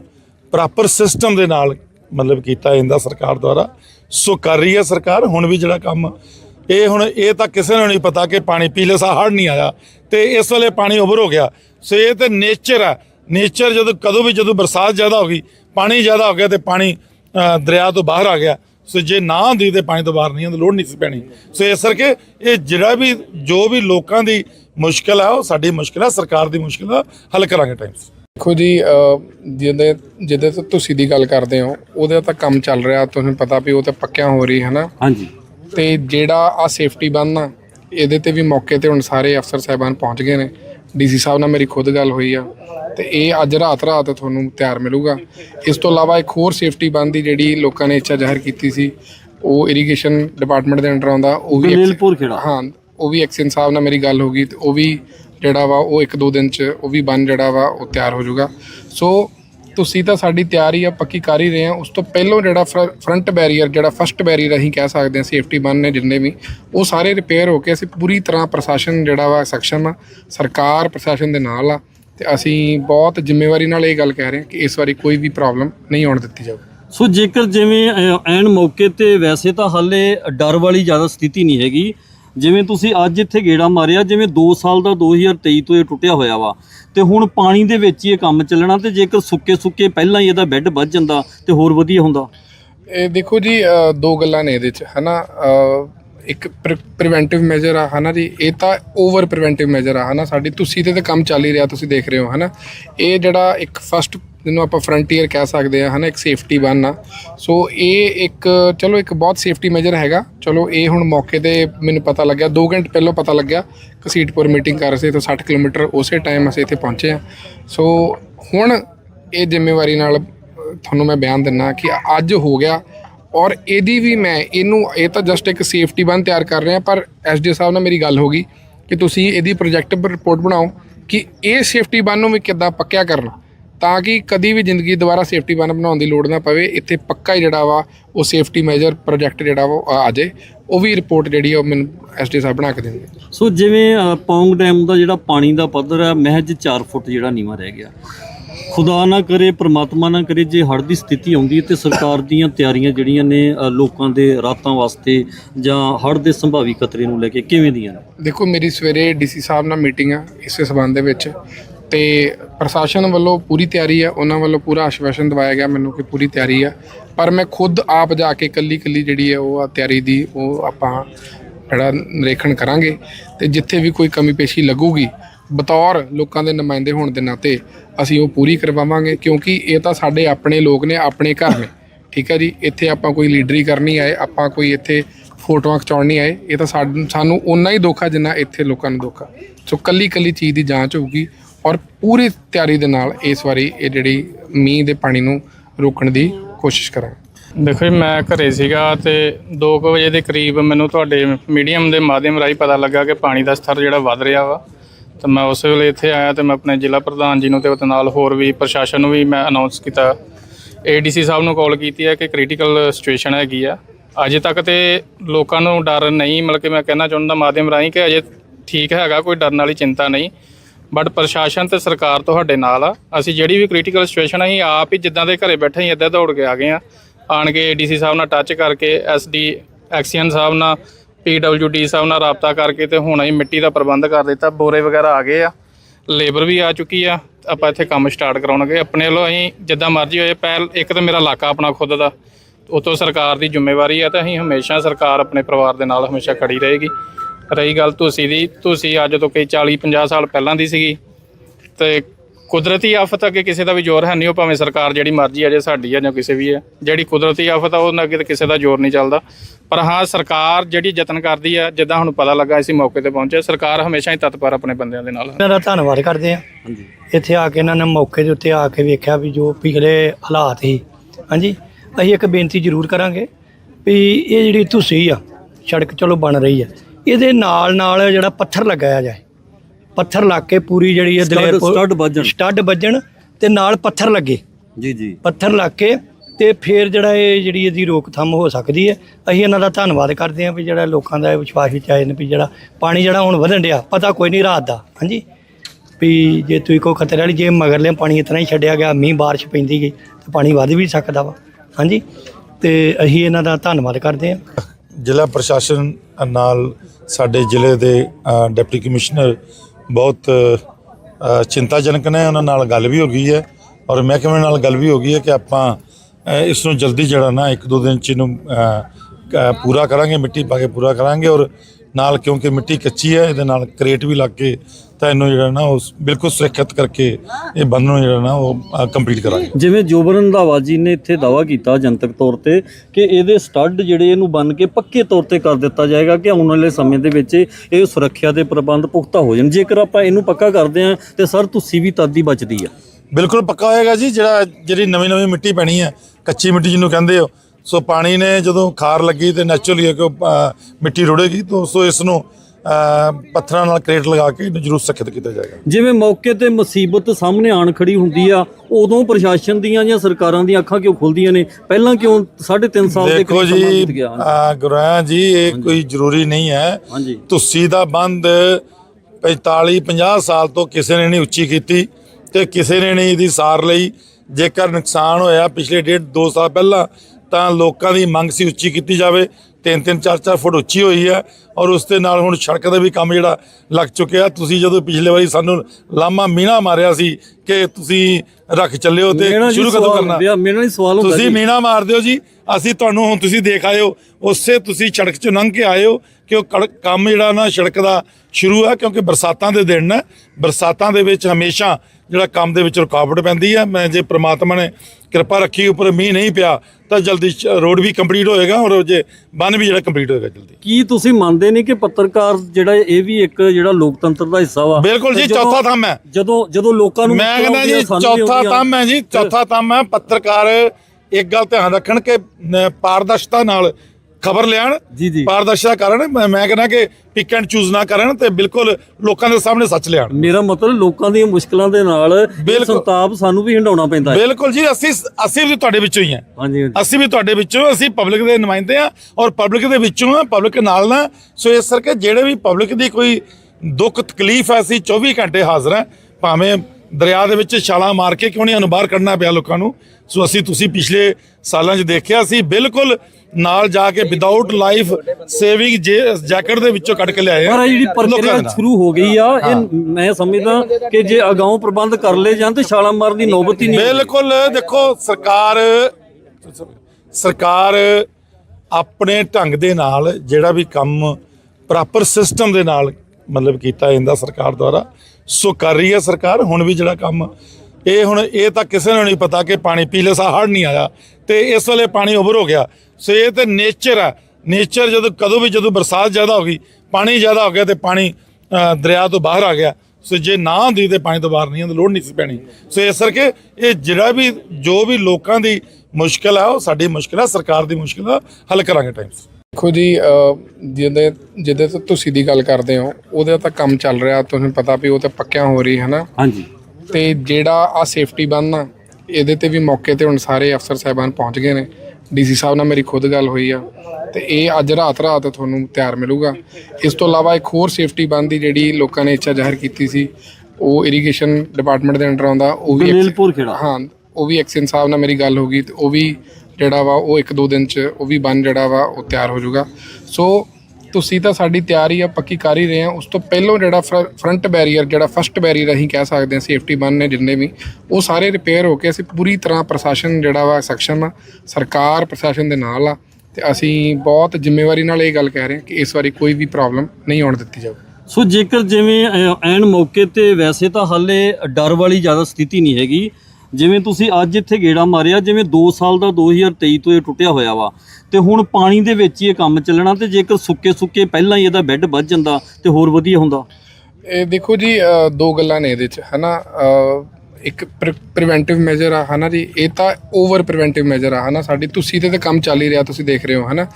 ਪ੍ਰੋਪਰ ਸਿਸਟਮ ਦੇ ਨਾਲ ਮਤਲਬ ਕੀਤਾ ਜਾਂਦਾ ਸਰਕਾਰ ਦੁਆਰਾ ਸੋ ਕਰ ਰਹੀ ਹੈ ਸਰਕਾਰ, ਹੁਣ ਵੀ ਜਿਹੜਾ ਕੰਮ ਇਹ ਹੁਣ, ਇਹ ਤਾਂ ਕਿਸੇ ਨੂੰ ਨਹੀਂ ਪਤਾ ਕਿ ਪਾਣੀ ਪੀਲੇ ਸਾ ਹੜ ਨਹੀਂ ਆਇਆ ਤੇ ਇਸ ਵੇਲੇ ਪਾਣੀ ਓਵਰ ਹੋ ਗਿਆ। ਸੋ ਇਹ ਤੇ ਨੇਚਰ ਹੈ ਨੇਚਰ ਜਦੋਂ, ਕਦੋਂ ਵੀ ਜਦੋਂ ਬਰਸਾਤ ਜ਼ਿਆਦਾ ਹੋ ਗਈ, ਪਾਣੀ ਜ਼ਿਆਦਾ ਹੋ ਗਿਆ ਤੇ ਪਾਣੀ ਦਰਿਆ ਤੋਂ ਬਾਹਰ ਆ ਗਿਆ। ਸੋ ਜੇ ਨਾ ਹੁੰਦੀ ਤੇ ਪਾਣੀ ਤੋਂ ਬਾਹਰ ਨਹੀਂ ਆਉਂਦੀ ਲੋੜ ਨਹੀਂ ਸੀ ਪੈਣੀ। ਸੋ ਇਸ ਕਰਕੇ ਇਹ ਜਿਹੜਾ ਵੀ, ਜੋ ਵੀ ਲੋਕਾਂ ਦੀ ਮੁਸ਼ਕਲ ਹੈ ਉਹ ਸਾਡੀ ਮੁਸ਼ਕਲ ਹੈ ਸਰਕਾਰ ਦੀ ਮੁਸ਼ਕਲ ਹੈ ਹੱਲ ਕਰਾਂਗੇ ਟਾਈਮਸ ਦੇਖੋ ਜੀ ਜਿਹਦੇ ਜਿਹਦੇ ਤੋਂ ਤੁਸੀਂ ਦੀ ਗੱਲ ਕਰਦੇ ਹੋ ਉਹਦਾ ਤਾਂ ਕੰਮ ਚੱਲ ਰਿਹਾ ਤੁਹਾਨੂੰ ਪਤਾ ਵੀ ਉਹ ਤਾਂ ਪੱਕਿਆਂ ਹੋ ਰਹੀ ਹੈ ਨਾ। ਹਾਂਜੀ। ਤੇ ਜਿਹੜਾ ਆ ਸੇਫਟੀ ਬੰਨ ਆ ਇਹਦੇ ਤੇ ਵੀ ਮੌਕੇ ਤੇ ਹੁਣ ਸਾਰੇ ਅਫਸਰ ਸਾਹਿਬਾਨ ਪਹੁੰਚ ਗਏ ਨੇ। ਡੀਸੀ ਸਾਹਿਬ ਨਾਲ ਮੇਰੀ ਖੁਦ ਗੱਲ ਹੋਈ ਆ। ਤੇ ਇਹ ਅੱਜ ਰਾਤ ਰਾਤ ਤੁਹਾਨੂੰ ਤਿਆਰ ਮਿਲੂਗਾ। ਇਸ ਤੋਂ ਇਲਾਵਾ ਇੱਕ ਹੋਰ ਸੇਫਟੀ ਬੰਨ ਦੀ ਜਿਹੜੀ ਲੋਕਾਂ ਨੇ ਇੱਛਾ ਜ਼ਾਹਰ ਕੀਤੀ ਸੀ ਉਹ ਇਰੀਗੇਸ਼ਨ ਡਿਪਾਰਟਮੈਂਟ ਦੇ ਅੰਡਰ ਆਉਂਦਾ ਉਹ ਵੀ ਬਲੇਲਪੁਰ ਖੇੜਾ। ਹਾਂ ਉਹ ਵੀ ਐਕਸ਼ਨ ਸਾਹਿਬ ਨਾਲ ਮੇਰੀ ਗੱਲ ਹੋ ਗਈ ਤੇ ਉਹ ਵੀ ਜਿਹੜਾ ਵਾ, ਉਹ ਇੱਕ ਦੋ ਦਿਨ ਚ ਉਹ ਵੀ ਬਣ ਜਿਹੜਾ ਵਾ, ਉਹ ਤਿਆਰ ਹੋ ਜਾਊਗਾ। ਸੋ ਤੁਸੀਂ ਤਾਂ ਸਾਡੀ ਤਿਆਰੀ ਆ, ਪੱਕੀ ਕਰ ਹੀ ਰਹੇ ਆ। ਉਸ ਤੋਂ ਪਹਿਲਾਂ ਜਿਹੜਾ ਫਰੰਟ ਬੈਰੀਅਰ ਜਿਹੜਾ ਫਸਟ ਬੈਰੀਅਰ ਅਸੀਂ ਕਹਿ ਸਕਦੇ ਹਾਂ ਸੇਫਟੀ ਬੰਨ ਨੇ ਜਿੰਨੇ ਵੀ, ਉਹ ਸਾਰੇ ਰਿਪੇਅਰ ਹੋ ਕੇ ਅਸੀਂ ਪੂਰੀ ਤਰ੍ਹਾਂ ਪ੍ਰਸ਼ਾਸਨ ਜਿਹੜਾ ਵਾ ਸક્ષਮ ਆ, ਸਰਕਾਰ ਪ੍ਰਸ਼ਾਸਨ ਦੇ ਨਾਲ ਆ। ਤੇ ਅਸੀਂ ਬਹੁਤ ਜ਼ਿੰਮੇਵਾਰੀ ਨਾਲ ਇਹ ਗੱਲ ਕਹਿ ਰਹੇ ਹਾਂ ਕਿ ਇਸ ਵਾਰੀ ਕੋਈ ਵੀ ਪ੍ਰੋਬਲਮ ਨਹੀਂ ਆਉਣ ਦਿੱਤੀ ਜਾਊਗੀ। ਸੋ ਜੇਕਰ ਜਿਵੇਂ ਐਨ ਮੌਕੇ ਤੇ ਵੈਸੇ ਤਾਂ ਹਾਲੇ ਡਰ ਵਾਲੀ ਜ਼ਿਆਦਾ ਸਥਿਤੀ ਨਹੀਂ ਹੈਗੀ। ਜਿਵੇਂ ਤੁਸੀਂ ਅੱਜ ਇੱਥੇ ਗੇੜਾ ਮਾਰਿਆ ਜਿਵੇਂ 2 ਸਾਲ ਦਾ 2023 ਤੋਂ ਇਹ ਟੁੱਟਿਆ ਹੋਇਆ ਵਾ ਤੇ ਹੁਣ ਪਾਣੀ ਦੇ ਵਿੱਚ ਹੀ ਇਹ ਕੰਮ ਚੱਲਣਾ ਤੇ ਜੇਕਰ ਸੁੱਕੇ ਸੁੱਕੇ ਪਹਿਲਾਂ ਹੀ ਇਹਦਾ ਬੈੱਡ ਵੱਜ ਜਾਂਦਾ ਤੇ ਹੋਰ ਵਧੀਆ ਹੁੰਦਾ। ਇਹ ਦੇਖੋ ਜੀ ਦੋ ਗੱਲਾਂ ਨੇ ਇਹਦੇ ਚ ਹਨਾ? ਅ, ਇੱਕ ਪ੍ਰੀਵੈਂਟਿਵ ਮੈਜਰ ਆ ਹਨਾ ਜੀ? ਇਹ ਤਾਂ ਓਵਰ ਪ੍ਰੀਵੈਂਟਿਵ ਮੈਜਰ ਆ ਹਨਾ? ਸਾਡੀ ਤੁਸੀਂ ਤੇ ਤਾਂ ਕੰਮ ਚੱਲ ਹੀ ਰਿਹਾ ਤੁਸੀਂ ਦੇਖ ਰਹੇ ਹੋ ਹਨਾ? ਇਹ ਜਿਹੜਾ ਇੱਕ ਫਸਟ ਜਿਹਨੂੰ ਆਪਾਂ ਫਰੰਟੀਅਰ ਕਹਿ ਸਕਦੇ ਆ ਹਨਾ, ਇੱਕ ਸੇਫਟੀ ਬਨ ਆ। ਸੋ ਇਹ ਇੱਕ, ਚਲੋ, ਇੱਕ ਬਹੁਤ ਸੇਫਟੀ ਮੈਜਰ ਹੈਗਾ। ਚਲੋ, ਇਹ ਹੁਣ ਮੌਕੇ ਤੇ ਮੈਨੂੰ ਪਤਾ ਲੱਗਿਆ 2 ਘੰਟੇ ਪਹਿਲਾਂ ਪਤਾ ਲੱਗਿਆ, ਕਸੀਟਪੁਰ ਮੀਟਿੰਗ ਕਰ ਰਹੇ ਸੀ ਤਾਂ 60 ਕਿਲੋਮੀਟਰ ਉਸੇ ਟਾਈਮ ਅਸੀਂ ਇੱਥੇ ਪਹੁੰਚੇ ਆ ਸੋ ਹੁਣ ਇਹ ਜ਼ਿੰਮੇਵਾਰੀ ਨਾਲ ਤੁਹਾਨੂੰ ਮੈਂ ਬਿਆਨ ਦਿੰਨਾ ਕਿ ਅੱਜ ਹੋ ਗਿਆ, ਔਰ ਇਹਦੀ ਵੀ ਮੈਂ, ਇਹਨੂੰ, ਇਹ ਤਾਂ ਜਸਟ ਇੱਕ ਸੇਫਟੀ ਬਨ ਤਿਆਰ ਕਰ ਰਹੇ ਆ ਪਰ ਐਸਡੀ ਸਾਹਿਬ ਨਾਲ ਮੇਰੀ ਗੱਲ ਹੋ ਗਈ ਕਿ ਤੁਸੀਂ ਇਹਦੀ ਪ੍ਰੋਜੈਕਟ ਰਿਪੋਰਟ ਬਣਾਓ ਕਿ ਇਹ ਸੇਫਟੀ ਬਨ ਨੂੰ ਵੀ ਕਿੱਦਾਂ ਪੱਕਿਆ ਕਰਨਾ। ਤਾਂ ਕਿ ਕਦੀ ਵੀ ਜ਼ਿੰਦਗੀ ਦੁਬਾਰਾ ਸੇਫਟੀ ਬਨ ਬਣਾਉਣ ਦੀ ਲੋੜ ਨਾ ਪਵੇ ਇੱਥੇ ਪੱਕਾ ਹੀ ਜਿਹੜਾ ਵਾ ਉਹ ਸੇਫਟੀ ਮੈਜਰ ਪ੍ਰੋਜੈਕਟ ਜਿਹੜਾ ਵਾ ਆ ਜਾਏ। ਉਹ ਵੀ ਰਿਪੋਰਟ ਜਿਹੜੀ ਆ ਉਹ ਮੈਨੂੰ ਐਸਡੀ ਸਾਹਿਬ ਬਣਾ ਕੇ ਦੇਣਗੇ ਸੋ ਜਿਵੇਂ ਪੌਂਗ ਡੈਮ ਦਾ ਜਿਹੜਾ ਪਾਣੀ ਦਾ ਪੱਧਰ ਹੈ ਮਹਿਜ 4 ਫੁੱਟ ਜਿਹੜਾ ਨੀਵਾਂ ਰਹਿ ਗਿਆ। ਖੁਦਾ ਨਾ ਕਰੇ ਪ੍ਰਮਾਤਮਾ ਨਾ ਕਰੇ ਜੇ ਹੜ੍ਹ ਦੀ ਸਥਿਤੀ ਆਉਂਦੀ ਹੈ ਤੇ ਸਰਕਾਰ ਦੀਆਂ ਤਿਆਰੀਆਂ ਜਿਹੜੀਆਂ ਨੇ ਲੋਕਾਂ ਦੇ ਰਾਤਾਂ ਵਾਸਤੇ ਜਾਂ ਹੜ੍ਹ ਦੇ ਸੰਭਾਵੀ ਖਤਰੇ ਨੂੰ ਲੈ ਕੇ ਕਿਵੇਂ ਦੀਆਂ ਨੇ? ਦੇਖੋ ਮੇਰੀ ਸਵੇਰੇ ਡੀਸੀ ਸਾਹਿਬ ਨਾਲ ਮੀਟਿੰਗ ਆ ਇਸੇ ਸਬੰਧ ਦੇ ਵਿੱਚ। ਤੇ ਪ੍ਰਸ਼ਾਸਨ ਵੱਲੋਂ ਪੂਰੀ ਤਿਆਰੀ ਆ ਉਹਨਾਂ ਵੱਲੋਂ ਪੂਰਾ ਆਸ਼ਵਾਸਨ ਦਵਾਇਆ ਗਿਆ ਮੈਨੂੰ ਕਿ ਪੂਰੀ ਤਿਆਰੀ ਆ ਪਰ ਮੈਂ ਖੁਦ ਆਪ ਜਾ ਕੇ ਕੱਲੀ ਕੱਲੀ ਜਿਹੜੀ ਹੈ, ਉਹ ਆ ਤਿਆਰੀ ਦੀ, ਉਹ ਆਪਾਂ ਜਿਹੜਾ ਨਿਰੀਖਣ ਕਰਾਂਗੇ ਤੇ ਜਿੱਥੇ ਵੀ ਕੋਈ ਕਮੀ ਪੇਸ਼ੀ ਲੱਗੂਗੀ, ਬਤੌਰ ਲੋਕਾਂ ਦੇ ਨੁਮਾਇੰਦੇ ਹੋਣ ਦੇ ਨਾਤੇ ਅਸੀਂ ਉਹ ਪੂਰੀ ਕਰਵਾਵਾਂਗੇ, ਕਿਉਂਕਿ ਇਹ ਤਾਂ ਸਾਡੇ ਆਪਣੇ ਲੋਕ ਨੇ, ਆਪਣੇ ਘਰ ਨੇ। ਠੀਕ ਹੈ ਜੀ, ਇੱਥੇ ਆਪਾਂ ਕੋਈ ਲੀਡਰੀ ਕਰਨੀ ਆਏ, ਆਪਾਂ ਕੋਈ ਇੱਥੇ ਫੋਟੋਆਂ ਖਿਚਾਉਣ ਨਹੀਂ ਆਏ, ਇਹ ਤਾਂ ਸਾਨੂੰ ਸਾਨੂੰ ਓਨਾ ਹੀ ਦੁੱਖ ਆ ਜਿੰਨਾ ਇੱਥੇ ਲੋਕਾਂ ਨੂੰ ਦੁੱਖ ਆ। ਸੋ ਕੱਲੀ ਕੱਲੀ ਚੀਜ਼ ਦੀ ਜਾਂਚ ਹੋਊਗੀ ਔਰ ਪੂਰੀ ਤਿਆਰੀ ਦੇ ਨਾਲ ਇਸ ਵਾਰੀ ਇਹ ਜਿਹੜੀ ਮੀਂਹ ਦੇ ਪਾਣੀ ਨੂੰ ਰੋਕਣ ਦੀ ਕੋਸ਼ਿਸ਼ ਕਰਾਂਗੇ। ਦੇਖੋ ਜੀ, ਮੈਂ ਘਰੇ ਸੀਗਾ ਤੇ 2 ਵਜੇ ਦੇ ਕਰੀਬ ਮੈਨੂੰ ਤੁਹਾਡੇ ਮੀਡੀਅਮ ਦੇ ਮਾਧਿਅਮ ਰਾਹੀਂ ਪਤਾ ਲੱਗਾ ਕਿ ਪਾਣੀ ਦਾ ਸਤਰ ਜਿਹੜਾ ਵੱਧ ਰਿਹਾ ਵਾ। ਤਾਂ ਮੈਂ ਉਸ ਵੇਲੇ ਇੱਥੇ ਆਇਆ ਤੇ ਮੈਂ ਆਪਣੇ ਜ਼ਿਲ੍ਹਾ ਪ੍ਰਧਾਨ ਜੀ ਨੂੰ ਤੇ ਉਹਦੇ ਨਾਲ ਹੋਰ ਵੀ ਪ੍ਰਸ਼ਾਸਨ ਨੂੰ ਵੀ ਮੈਂ ਅਨਾਉਂਸ ਕੀਤਾ। ਏਡੀਸੀ ਸਾਹਿਬ ਨੂੰ ਕਾਲ ਕੀਤੀ ਹੈ ਕਿ ਕ੍ਰਿਟੀਕਲ ਸਿਚੁਏਸ਼ਨ ਹੈਗੀ ਆ। ਅਜੇ ਤੱਕ ਤੇ ਲੋਕਾਂ ਨੂੰ ਡਰ ਨਹੀਂ, ਮਤਲਬ ਕਿ ਮੈਂ ਕਹਿਣਾ ਚਾਹੁੰਦਾ ਮਾਧਿਅਮ ਰਾਹੀਂ ਕਿ ਅਜੇ ਠੀਕ ਹੈਗਾ, ਕੋਈ ਡਰਨ ਵਾਲੀ ਚਿੰਤਾ ਨਹੀਂ। ਬਟ ਪ੍ਰਸ਼ਾਸਨ ਤੇ ਸਰਕਾਰ ਤੁਹਾਡੇ ਨਾਲ ਆ। ਅਸੀਂ ਜਿਹੜੀ ਵੀ ਕ੍ਰਿਟੀਕਲ ਸਿਚੁਏਸ਼ਨ ਅਸੀਂ ਆਪ ਹੀ ਜਿੱਦਾਂ ਦੇ ਘਰੇ ਬੈਠੇ ਹੀ ਇੱਦਾਂ ਦੌੜ ਕੇ ਆ ਗਏ ਆ। ਆਣ ਕੇ ਡੀਸੀ ਸਾਹਿਬ ਨਾਲ ਟੱਚ ਕਰਕੇ ਐਸਡੀ ਐਕਸੀਅਨ ਸਾਹਿਬ ਨਾਲ ਪੀਡਬਲਯੂਡੀ ਸਾਹਿਬ ਨਾਲ ਰਾਬਤਾ ਕਰਕੇ ਤੇ ਹੁਣ ਅਸੀਂ ਮਿੱਟੀ ਦਾ ਪ੍ਰਬੰਧ ਕਰ ਦਿੱਤਾ। ਬੋਰੇ ਵਗੈਰਾ ਆ ਗਏ ਆ। ਲੇਬਰ ਵੀ ਆ ਚੁੱਕੀ ਆ। ਆਪਾਂ ਇੱਥੇ ਕੰਮ ਸਟਾਰਟ ਕਰਾਉਣਗੇ। ਆਪਣੇ ਵੱਲੋਂ ਅਸੀਂ ਜਿੱਦਾਂ ਮਰਜ਼ੀ ਹੋਏ, ਪਹਿਲ ਇੱਕ ਤਾਂ ਮੇਰਾ ਇਲਾਕਾ ਆਪਣਾ ਖੁਦ ਦਾ। ਉਤੋਂ ਸਰਕਾਰ ਦੀ ਜ਼ਿੰਮੇਵਾਰੀ ਆ ਤਾਂ ਅਸੀਂ ਹਮੇਸ਼ਾ ਸਰਕਾਰ ਆਪਣੇ ਪਰਿਵਾਰ ਦੇ ਨਾਲ ਹਮੇਸ਼ਾ ਖੜੀ ਰਹੇਗੀ। ਰਹੀ ਗੱਲ ਤੁਸੀਂ ਦੀ ਤੁਸੀਂ ਅੱਜ ਤੋਂ ਕਈ 40 50 ਸਾਲ ਪਹਿਲਾਂ ਦੀ ਸੀਗੀ। ਤੇ ਕੁਦਰਤੀ ਆਫਤ ਅੱਗੇ ਕਿਸੇ ਦਾ ਵੀ ਜ਼ੋਰ ਹੈ ਨਹੀਂ ਉਹ ਭਾਵੇਂ ਸਰਕਾਰ ਜਿਹੜੀ ਮਰਜ਼ੀ ਆ ਜੇ ਸਾਡੀ ਆ ਜਾਂ ਕਿਸੇ ਵੀ ਆ। ਜਿਹੜੀ ਕੁਦਰਤੀ ਆਫਤ ਆ ਉਹਨਾਂ ਅੱਗੇ ਤਾਂ ਕਿਸੇ ਦਾ ਜ਼ੋਰ ਨਹੀਂ ਚੱਲਦਾ। ਪਰ ਹਾਂ ਸਰਕਾਰ ਜਿਹੜੀ ਯਤਨ ਕਰਦੀ ਆ ਜਿੱਦਾਂ ਹੁਣ ਪਤਾ ਲੱਗਾ ਅਸੀਂ ਮੌਕੇ ਤੇ ਪਹੁੰਚੇ ਸਰਕਾਰ ਹਮੇਸ਼ਾ ਹੀ ਤਤਪਰ ਆਪਣੇ ਬੰਦਿਆਂ ਦੇ ਨਾਲ। ਆ। ਇਹਨਾਂ ਦਾ ਧੰਨਵਾਦ ਕਰਦੇ ਆ ਹਾਂਜੀ। ਇੱਥੇ ਆ ਕੇ ਇਹਨਾਂ ਨੇ ਮੌਕੇ ਦੇ ਉੱਤੇ ਆ ਕੇ ਵੇਖਿਆ ਵੀ ਜੋ ਪਿਛਲੇ ਹਾਲਾਤ ਸੀ। ਹਾਂਜੀ ਅਸੀਂ ਇੱਕ ਬੇਨਤੀ ਜ਼ਰੂਰ ਕਰਾਂਗੇ ਵੀ ਇਹ ਜਿਹੜੀ ਤੁਸੀਂ ਆ ਸੜਕ ਚਲੋ ਬਣ ਰਹੀ ਹੈ ਇਹਦੇ ਨਾਲ ਨਾਲ ਜਿਹੜਾ ਪੱਥਰ ਲਗਾਇਆ ਜਾਏ। ਪੱਥਰ ਲਾ ਕੇ ਪੂਰੀ ਜਿਹੜੀ ਹੈ ਸਟੱਡ- ਦਲੇਰਪੁਰ ਸਟੱਡ ਵੱਜਣ। ਸਟੱਡ ਵੱਜਣ ਤੇ ਨਾਲ ਪੱਥਰ ਲੱਗੇ। ਜੀ ਜੀ। ਪੱਥਰ ਲਾ ਕੇ ਤੇ ਫਿਰ ਜਿਹੜਾ ਇਹ ਜਿਹੜੀ ਇਹਦੀ ਰੋਕਥਾਮ ਹੋ ਸਕਦੀ ਹੈ। ਅਸੀਂ ਇਹਨਾਂ ਦਾ ਧੰਨਵਾਦ ਕਰਦੇ ਹਾਂ ਵੀ ਜਿਹੜਾ ਲੋਕਾਂ ਦਾ ਇਹ ਵਿਸ਼ਵਾਸ ਵਿੱਚ ਆਏ ਨੇ ਵੀ ਜਿਹੜਾ ਪਾਣੀ ਜਿਹੜਾ ਹੁਣ ਵਧਣ ਡਿਆ ਪਤਾ ਕੋਈ ਨਹੀਂ ਰਾਤ ਦਾ ਹਾਂਜੀ। ਵੀ ਜੇ ਤੁਸੀਂ ਕੋਈ ਖਤਰੇ ਵਾਲੀ ਜੇ ਮਗਰਲੇ ਪਾਣੀ ਇਤਨਾ ਹੀ ਛੱਡਿਆ ਗਿਆ ਮੀਂਹ ਬਾਰਿਸ਼ ਪੈਂਦੀ ਗਈ ਤੇ ਪਾਣੀ ਵੱਧ ਵੀ ਸਕਦਾ ਵਾ ਹਾਂਜੀ। ਤੇ ਅਸੀਂ ਇਹਨਾਂ ਦਾ ਧੰਨਵਾਦ ਕਰਦੇ ਹਾਂ। ਜ਼ਿਲ੍ਹਾ ਪ੍ਰਸ਼ਾਸਨ ਨਾਲ ਸਾਡੇ ਜ਼ਿਲ੍ਹੇ ਦੇ ਡਿਪਟੀ ਕਮਿਸ਼ਨਰ ਬਹੁਤ ਚਿੰਤਾਜਨਕ ਨੇ ਉਹਨਾਂ ਨਾਲ ਗੱਲ ਵੀ ਹੋ ਗਈ ਹੈ ਔਰ ਮਹਿਕਮੇ ਨਾਲ ਗੱਲ ਵੀ ਹੋ ਗਈ ਹੈ ਕਿ ਆਪਾਂ ਅ, ਇਸ ਨੂੰ ਜਲਦੀ ਜਿਹੜਾ ਨਾ ਇੱਕ ਦੋ ਦਿਨ ਚ ਇਹਨੂੰ ਪੂਰਾ ਕਰਾਂਗੇ ਮਿੱਟੀ ਪਾ ਕੇ ਪੂਰਾ ਕਰਾਂਗੇ ਔਰ ਨਾਲ ਕਿਉਂਕਿ ਮਿੱਟੀ ਕੱਚੀ ਹੈ ਇਹਦੇ ਨਾਲ ਕਰੇਟ ਵੀ ਲੱਗ ਕੇ ਤਾਂ ਇਹਨੂੰ ਜਿਹੜਾ ਨਾ ਉਹ ਬਿਲਕੁਲ ਸੁਰੱਖਿਅਤ ਕਰਕੇ ਇਹ ਬੰਦ ਨੂੰ ਜਿਹੜਾ ਨਾ ਉਹ ਕੰਪਲੀਟ ਕਰਾਂਗੇ। ਜਿਵੇਂ ਜੋਬਨ ਰੰਧਾਵਾ ਜੀ ਨੇ ਇੱਥੇ ਦਾਵਾ ਕੀਤਾ ਜਨਤਕ ਤੌਰ ਤੇ ਕਿ ਇਹਦੇ ਸਟੱਡ ਜਿਹੜੇ ਇਹਨੂੰ ਬੰਨ ਕੇ ਪੱਕੇ ਤੌਰ ਤੇ ਕਰ ਦਿੱਤਾ ਜਾਏਗਾ ਕਿ ਆਉਣ ਵਾਲੇ ਸਮੇਂ ਦੇ ਵਿੱਚ ਇਹ ਸੁਰੱਖਿਆ ਦੇ ਪ੍ਰਬੰਧ ਪੁਖਤਾ ਹੋ ਜਾਣ। ਜੇਕਰ ਆਪਾਂ ਇਹਨੂੰ ਪੱਕਾ ਕਰਦੇ ਹਾਂ ਤੇ ਸਰ ਤੁਸੀਂ ਵੀ ਤਦ ਬਚਦੀ ਆ। ਬਿਲਕੁਲ ਪੱਕਾ ਹੋਏਗਾ ਜੀ ਜਿਹੜਾ ਜਿਹੜੀ ਨਵੀਂ ਨਵੀਂ ਮਿੱਟੀ ਪੈਣੀ ਹੈ ਕੱਚੀ ਮਿੱਟੀ ਜਿਹਨੂੰ ਕਹਿੰਦੇ ਹੋ। ਸੋ ਪਾਣੀ ਨੇ ਜਦੋਂ ਖਾਰ ਲੱਗੀ ਤੇ ਨੈਚੁਰਲੀ ਕਿ ਉਹ, ਅ, ਮਿੱਟੀ ਰੁੜੇਗੀ ਤਾਂ ਸੋ ਇਸ ਨੂੰ ਪੱਥਰਾਂ ਨਾਲ ਕਰੇਟ ਲਗਾ ਕੇ ਇਹਨੂੰ ਜ਼ਰੂਰ ਸੁਰੱਖਿਅਤ ਕੀਤਾ ਜਾਏਗਾ। ਜਿਵੇਂ ਮੌਕੇ ਤੇ ਮੁਸੀਬਤ ਸਾਹਮਣੇ ਆਣ ਖੜੀ ਹੁੰਦੀ ਆ ਉਦੋਂ ਪ੍ਰਸ਼ਾਸਨ ਦੀਆਂ ਜਾਂ ਸਰਕਾਰਾਂ ਦੀਆਂ ਅੱਖਾਂ ਕਿਉਂ ਖੁੱਲਦੀਆਂ ਨੇ? ਪਹਿਲਾਂ ਕਿਉਂ 3.5 ਸਾਲ ਦੇ ਦੇਖੋ ਜੀ ਗੁਰਾਂ ਜੀ ਇਹ ਕੋਈ ਜ਼ਰੂਰੀ ਨਹੀਂ ਹੈ। ਤੁਸੀਂ ਦਾ ਬੰਦ 45 50 ਸਾਲ ਤੋਂ ਕਿਸੇ ਨੇ ਨਹੀਂ ਉੱਚੀ ਕੀਤੀ ਤੇ ਕਿਸੇ ਨੇ ਨਹੀਂ ਇਹਦੀ ਸਾਰ ਲਈ। ਜੇਕਰ ਨੁਕਸਾਨ ਹੋਇਆ ਪਿਛਲੇ ਡੇਢ 2 ਸਾਲ ਪਹਿਲਾਂ ਤਾਂ ਲੋਕਾਂ ਦੀ ਮੰਗ ਸੀ ਉੱਚੀ ਕੀਤੀ ਜਾਵੇ। ਤਿੰਨ ਤਿੰਨ ਚਾਰ ਚਾਰ ਫੁੱਟ ਉੱਚੀ ਹੋਈ ਹੈ ਔਰ ਉਸ ਦੇ ਨਾਲ ਹੁਣ ਸੜਕ ਦਾ ਵੀ ਕੰਮ ਜਿਹੜਾ ਲੱਗ ਚੁੱਕਿਆ ਤੁਸੀਂ ਜਦੋਂ ਪਿਛਲੇ ਵਾਰੀ ਸਾਨੂੰ ਲਾਮਾ ਮੀਨਾ ਮਾਰਿਆ ਸੀ ਕਿ ਤੁਸੀਂ ਰੱਖ ਚੱਲਿਓ ਤੇ ਸ਼ੁਰੂ ਕਦੋਂ ਕਰਨਾ? ਮੇਰਾ ਨਹੀਂ ਸਵਾਲ ਹੁੰਦਾ ਤੁਸੀਂ ਮੀਣਾ ਮਾਰ ਦਿਓ ਜੀ। ਅਸੀਂ ਤੁਹਾਨੂੰ ਹੁਣ ਤੁਸੀਂ ਦੇਖ ਆਇਓ ਉਸੇ ਤੁਸੀਂ ਸੜਕ 'ਚੋਂ ਲੰਘ ਕੇ ਆਇਓ ਕਿ ਉਹ ਕੰਮ ਜਿਹੜਾ ਨਾ ਸੜਕ ਦਾ ਸ਼ੁਰੂ ਹੈ ਕਿਉਂਕਿ ਬਰਸਾਤਾਂ ਦੇ ਦਿਨ ਨੇ। ਬਰਸਾਤਾਂ ਦੇ ਵਿੱਚ ਹਮੇਸ਼ਾ ਜਿਹੜਾ ਕੰਮ ਦੇ ਵਿੱਚ ਰੁਕਾਵਟ ਪੈਂਦੀ ਹੈ ਮੈਂ ਜੇ ਪ੍ਰਮਾਤਮਾ ਨੇ ਕਿਰਪਾ ਰੱਖੀ ਉੱਪਰ ਮੀਂਹ ਨਹੀਂ ਪਿਆ ਤਾਂ ਜਲਦੀ ਰੋਡ ਵੀ ਕੰਪਲੀਟ ਹੋਏਗਾ ਔਰ ਜੇ ਬੰਨ ਵੀ ਜਿਹੜਾ ਕੰਪਲੀਟ ਹੋਏਗਾ ਜਲਦੀ। ਕੀ ਤੁਸੀਂ ਮੰਨਦੇ ਨਹੀਂ ਕਿ ਪੱਤਰਕਾਰ ਜਿਹੜਾ ਇਹ ਵੀ ਇੱਕ ਜਿਹੜਾ ਲੋਕਤੰਤਰ ਦਾ ਹਿੱਸਾ ਵਾ? ਬਿਲਕੁਲ ਜੀ ਚੌਥਾ ਥੰਮ ਹੈ। ਜਦੋਂ ਜਦੋਂ ਲੋਕਾਂ ਨੂੰ ਮੈਂ ਕਹਿੰਦਾ ਜੀ ਚੌਥਾ। ਤੰਮ ਹੈ ਜੀ ਚੌਥਾ ਤੰਮ ਹੈ ਪੱਤਰਕਾਰ ਇੱਕ ਗੱਲ ਧਿਆਨ ਰੱਖਣ ਕਿ ਪਾਰਦਰਸ਼ਤਾ ਨਾਲ ਖਬਰ ਲੈਣ ਜੀ ਜੀ। ਪਾਰਦਰਸ਼ਤਾ ਕਰਨ ਮੈਂ ਮੈਂ ਕਹਿੰਦਾ ਕਿ ਪਿਕ ਐਂਡ ਚੂਜ਼ ਨਾ ਕਰਨ ਤੇ ਬਿਲਕੁਲ ਲੋਕਾਂ ਦੇ ਸਾਹਮਣੇ ਸੱਚ ਲਿਆਣ। ਮੇਰਾ ਮਤਲਬ ਲੋਕਾਂ ਦੀਆਂ ਮੁਸ਼ਕਲਾਂ ਦੇ ਨਾਲ ਇਹ ਬਿਲਕੁਲ। ਸੰਤਾਪ ਸਾਨੂੰ ਵੀ ਹੰਡਾਉਣਾ ਪੈਂਦਾ ਹੈ। ਬਿਲਕੁਲ ਜੀ ਅਸੀਂ ਅਸੀਂ ਵੀ ਤੁਹਾਡੇ ਵਿੱਚੋਂ ਹੀ ਹਾਂ। ਹਾਂਜੀ ਹਾਂਜੀ। ਅਸੀਂ ਵੀ ਤੁਹਾਡੇ ਵਿੱਚੋਂ ਅਸੀਂ ਪਬਲਿਕ ਦੇ ਨੁਮਾਇੰਦੇ ਆ ਔਰ ਪਬਲਿਕ ਦੇ ਵਿੱਚੋਂ ਆ ਪਬਲਿਕ ਨਾਲ ਨਾ। ਸੋ ਇਸ ਕਰਕੇ ਜਿਹੜੇ ਵੀ ਪਬਲਿਕ ਦੀ ਕੋਈ ਦੁੱਖ ਤਕਲੀਫ ਹੈ ਅਸੀਂ 24 ਘੰਟੇ ਹਾਜ਼ਰ ਹਾਂ। ਭਾਵੇਂ ਦਰਿਆ ਦੇ ਵਿੱਚ ਛਾਲਾਂ ਮਾਰ ਕੇ ਕਿਉਂ ਨਹੀਂ ਸਾਨੂੰ ਬਾਹਰ ਕੱਢਣਾ ਪਿਆ ਲੋਕਾਂ ਨੂੰ ਸੋ ਅਸੀਂ ਤੁਸੀਂ ਪਿਛਲੇ ਸਾਲਾਂ 'ਚ ਦੇਖਿਆ ਸੀ ਬਿਲਕੁਲ ਨਾਲ ਜਾ ਕੇ ਵਿਦਆਊਟ ਲਾਈਫ ਸੇਵਿੰਗ ਜੈਕਟ ਦੇ ਵਿੱਚੋਂ ਕੱਢ ਕੇ ਲਿਆਏ ਆ ਪਰ ਜਿਹੜੀ ਪ੍ਰਕਿਰਿਆ। ਸ਼ੁਰੂ ਹੋ ਗਈ ਆ ਇਹ ਮੈਂ ਸਮਝਦਾ ਕਿ ਜੇ ਅਗਾਊਂ ਪ੍ਰਬੰਧ ਕਰ ਲਏ ਜਾਣ ਤੇ ਛਾਲਾਂ ਮਾਰਨ ਦੀ ਨੌਬਤ ਹੀ ਨਹੀਂ। ਬਿਲਕੁਲ ਦੇਖੋ ਸਰਕਾਰ ਸਰਕਾਰ ਆਪਣੇ ਢੰਗ ਦੇ ਨਾਲ ਜਿਹੜਾ ਵੀ ਕੰਮ ਪ੍ਰੋਪਰ ਸਿਸਟਮ ਦੇ ਨਾਲ ਮਤਲਬ ਕੀਤਾ ਜਾਂਦਾ ਸਰਕਾਰ ਦੁਆਰਾ ਸੋ ਕਰ ਰਹੀ ਹੈ ਸਰਕਾਰ ਹੁਣ ਵੀ ਜਿਹੜਾ ਕੰਮ ਇਹ ਹੁਣ ਇਹ ਤਾਂ ਕਿਸੇ ਨੂੰ ਨਹੀਂ ਪਤਾ ਕਿ ਪਾਣੀ ਪੀਲੇ ਸਾ ਹੜ ਨਹੀਂ ਆਇਆ ਤੇ ਇਸ ਵੇਲੇ ਪਾਣੀ ਓਵਰ ਹੋ ਗਿਆ। ਸੋ ਇਹ ਤੇ ਨੇਚਰ ਹੈ ਨੇਚਰ ਜਦੋਂ ਕਦੋਂ ਵੀ ਜਦੋਂ ਬਰਸਾਤ ਜ਼ਿਆਦਾ ਹੋ ਗਈ ਪਾਣੀ ਜ਼ਿਆਦਾ ਹੋ ਗਿਆ ਤੇ ਪਾਣੀ ਦਰਿਆ ਤੋਂ ਬਾਹਰ ਆ ਗਿਆ। ਸੋ ਜੇ ਨਾ ਹੁੰਦੀ ਤੇ ਪਾਣੀ ਤੋਂ ਬਾਹਰ ਨਹੀਂ ਆਉਂਦਾ ਲੋੜ ਨਹੀਂ ਸੀ ਪੈਣੀ। ਸੋ ਇਸ ਕਰਕੇ ਇਹ ਜਿਹੜਾ ਵੀ ਜੋ ਵੀ ਲੋਕਾਂ ਦੀ ਮੁਸ਼ਕਲ ਹੈ ਉਹ ਸਾਡੀ ਮੁਸ਼ਕਲ ਹੈ ਸਰਕਾਰ ਦੀ ਮੁਸ਼ਕਲ ਹੈ ਹੱਲ ਕਰਾਂਗੇ ਟਾਈਮਸ ਦੇਖੋ ਜੀ ਜਿਹਦੇ ਜਿਹਦੇ ਤੋਂ ਤੁਸੀਂ ਦੀ ਗੱਲ ਕਰਦੇ ਹੋ ਉਹਦਾ ਤਾਂ ਕੰਮ ਚੱਲ ਰਿਹਾ ਤੁਹਾਨੂੰ ਪਤਾ ਵੀ ਉਹ ਤਾਂ ਪੱਕਿਆਂ ਹੋ ਰਹੀ ਹੈ ਨਾ। ਹਾਂਜੀ। ਤੇ ਜਿਹੜਾ ਆ ਸੇਫਟੀ ਬੰਨ ਆ ਇਹਦੇ ਤੇ ਵੀ ਮੌਕੇ ਤੇ ਹੁਣ ਸਾਰੇ ਅਫਸਰ ਸਾਹਿਬਾਨ ਪਹੁੰਚ ਗਏ ਨੇ। ਡੀਸੀ ਸਾਹਿਬ ਨਾਲ ਮੇਰੀ ਖੁਦ ਗੱਲ ਹੋਈ ਆ ਤੇ ਇਹ ਅੱਜ ਰਾਤ ਰਾਤ ਤੁਹਾਨੂੰ ਤਿਆਰ ਮਿਲੂਗਾ। ਇਸ ਤੋਂ ਇਲਾਵਾ ਇੱਕ ਹੋਰ ਸੇਫਟੀ ਬੰਨ ਦੀ ਜਿਹੜੀ ਲੋਕਾਂ ਨੇ ਇੱਛਾ ਜ਼ਾਹਿਰ ਕੀਤੀ ਸੀ ਉਹ ਇਰੀਗੇਸ਼ਨ ਡਿਪਾਰਟਮੈਂਟ ਦੇ ਅੰਡਰ ਆਉਂਦਾ ਉਹ ਵੀ ਗਲੇਲਪੁਰ ਖੇੜਾ। ਹਾਂ ਉਹ ਵੀ ਐਕਸ਼ਨ ਸਾਹਿਬ ਨਾਲ ਮੇਰੀ ਗੱਲ ਹੋ ਗਈ ਤੇ ਉਹ ਵੀ ਜਿਹੜਾ ਵਾ ਉਹ ਇੱਕ ਦੋ ਦਿਨ ਚ ਉਹ ਵੀ ਬਣ ਜਿਹੜਾ ਵਾ ਉਹ ਤਿਆਰ ਹੋ ਜਾਊਗਾ। ਸੋ ਤੁਸੀਂ ਤਾਂ ਸਾਡੀ ਤਿਆਰੀ ਆ, ਪੱਕੀ ਕਰ ਹੀ ਰਹੇ ਆ। ਉਸ ਤੋਂ ਪਹਿਲਾਂ ਜਿਹੜਾ ਫਰੰਟ ਬੈਰੀਅਰ ਜਿਹੜਾ ਫਸਟ ਬੈਰੀਅਰ ਅਸੀਂ ਕਹਿ ਸਕਦੇ ਹਾਂ ਸੇਫਟੀ ਬੰਨ ਨੇ ਜਿੰਨੇ ਵੀ, ਉਹ ਸਾਰੇ ਰਿਪੇਅਰ ਹੋ ਕੇ ਅਸੀਂ ਪੂਰੀ ਤਰ੍ਹਾਂ ਪ੍ਰਸ਼ਾਸਨ ਜਿਹੜਾ ਵਾ ਸક્ષਮ ਆ, ਸਰਕਾਰ ਪ੍ਰਸ਼ਾਸਨ ਦੇ ਨਾਲ ਆ ਤੇ ਅਸੀਂ ਬਹੁਤ ਜ਼ਿੰਮੇਵਾਰੀ ਨਾਲ ਇਹ ਗੱਲ ਕਹਿ ਰਹੇ ਹਾਂ ਕਿ ਇਸ ਵਾਰੀ ਕੋਈ ਵੀ ਪ੍ਰੋਬਲਮ ਨਹੀਂ ਆਉਣ ਦਿੱਤੀ ਜਾਵੇ ਸੋ ਜੇਕਰ ਜਿਵੇਂ ਐਨ ਮੌਕੇ ਤੇ ਵੈਸੇ ਤਾਂ ਹਾਲੇ ਡਰ ਵਾਲੀ ਜ਼ਿਆਦਾ ਸਥਿਤੀ ਨਹੀਂ ਹੈਗੀ ਜਿਵੇਂ ਤੁਸੀਂ ਅੱਜ ਇੱਥੇ ਗੇੜਾ ਮਾਰਿਆ ਜਿਵੇਂ 2 ਸਾਲ ਦਾ 2023 ਤੋਂ ਇਹ ਟੁੱਟਿਆ ਹੋਇਆ ਵਾ ਤੇ ਹੁਣ ਪਾਣੀ ਦੇ ਵਿੱਚ ਹੀ ਇਹ ਕੰਮ ਚੱਲਣਾ ਤੇ ਜੇਕਰ ਸੁੱਕੇ ਸੁੱਕੇ ਪਹਿਲਾਂ ਹੀ ਇਹਦਾ ਬੈੱਡ ਵੱਜ ਜਾਂਦਾ ਤੇ ਹੋਰ ਵਧੀਆ ਹੁੰਦਾ। ਇਹ ਦੇਖੋ ਜੀ ਦੋ ਗੱਲਾਂ ਨੇ ਇਹਦੇ ਚ ਹਨਾ? ਅ, ਇੱਕ ਪ੍ਰੀਵੈਂਟਿਵ ਮੈਜਰ ਆ ਹਨਾ ਜੀ? ਇਹ ਤਾਂ ਓਵਰ ਪ੍ਰੀਵੈਂਟਿਵ ਮੈਜਰ ਆ ਹਨਾ? ਸਾਡੀ ਤੁਸੀਂ ਤੇ ਤਾਂ ਕੰਮ ਚੱਲ ਹੀ ਰਿਹਾ ਤੁਸੀਂ ਦੇਖ ਰਹੇ ਹੋ ਹਨਾ?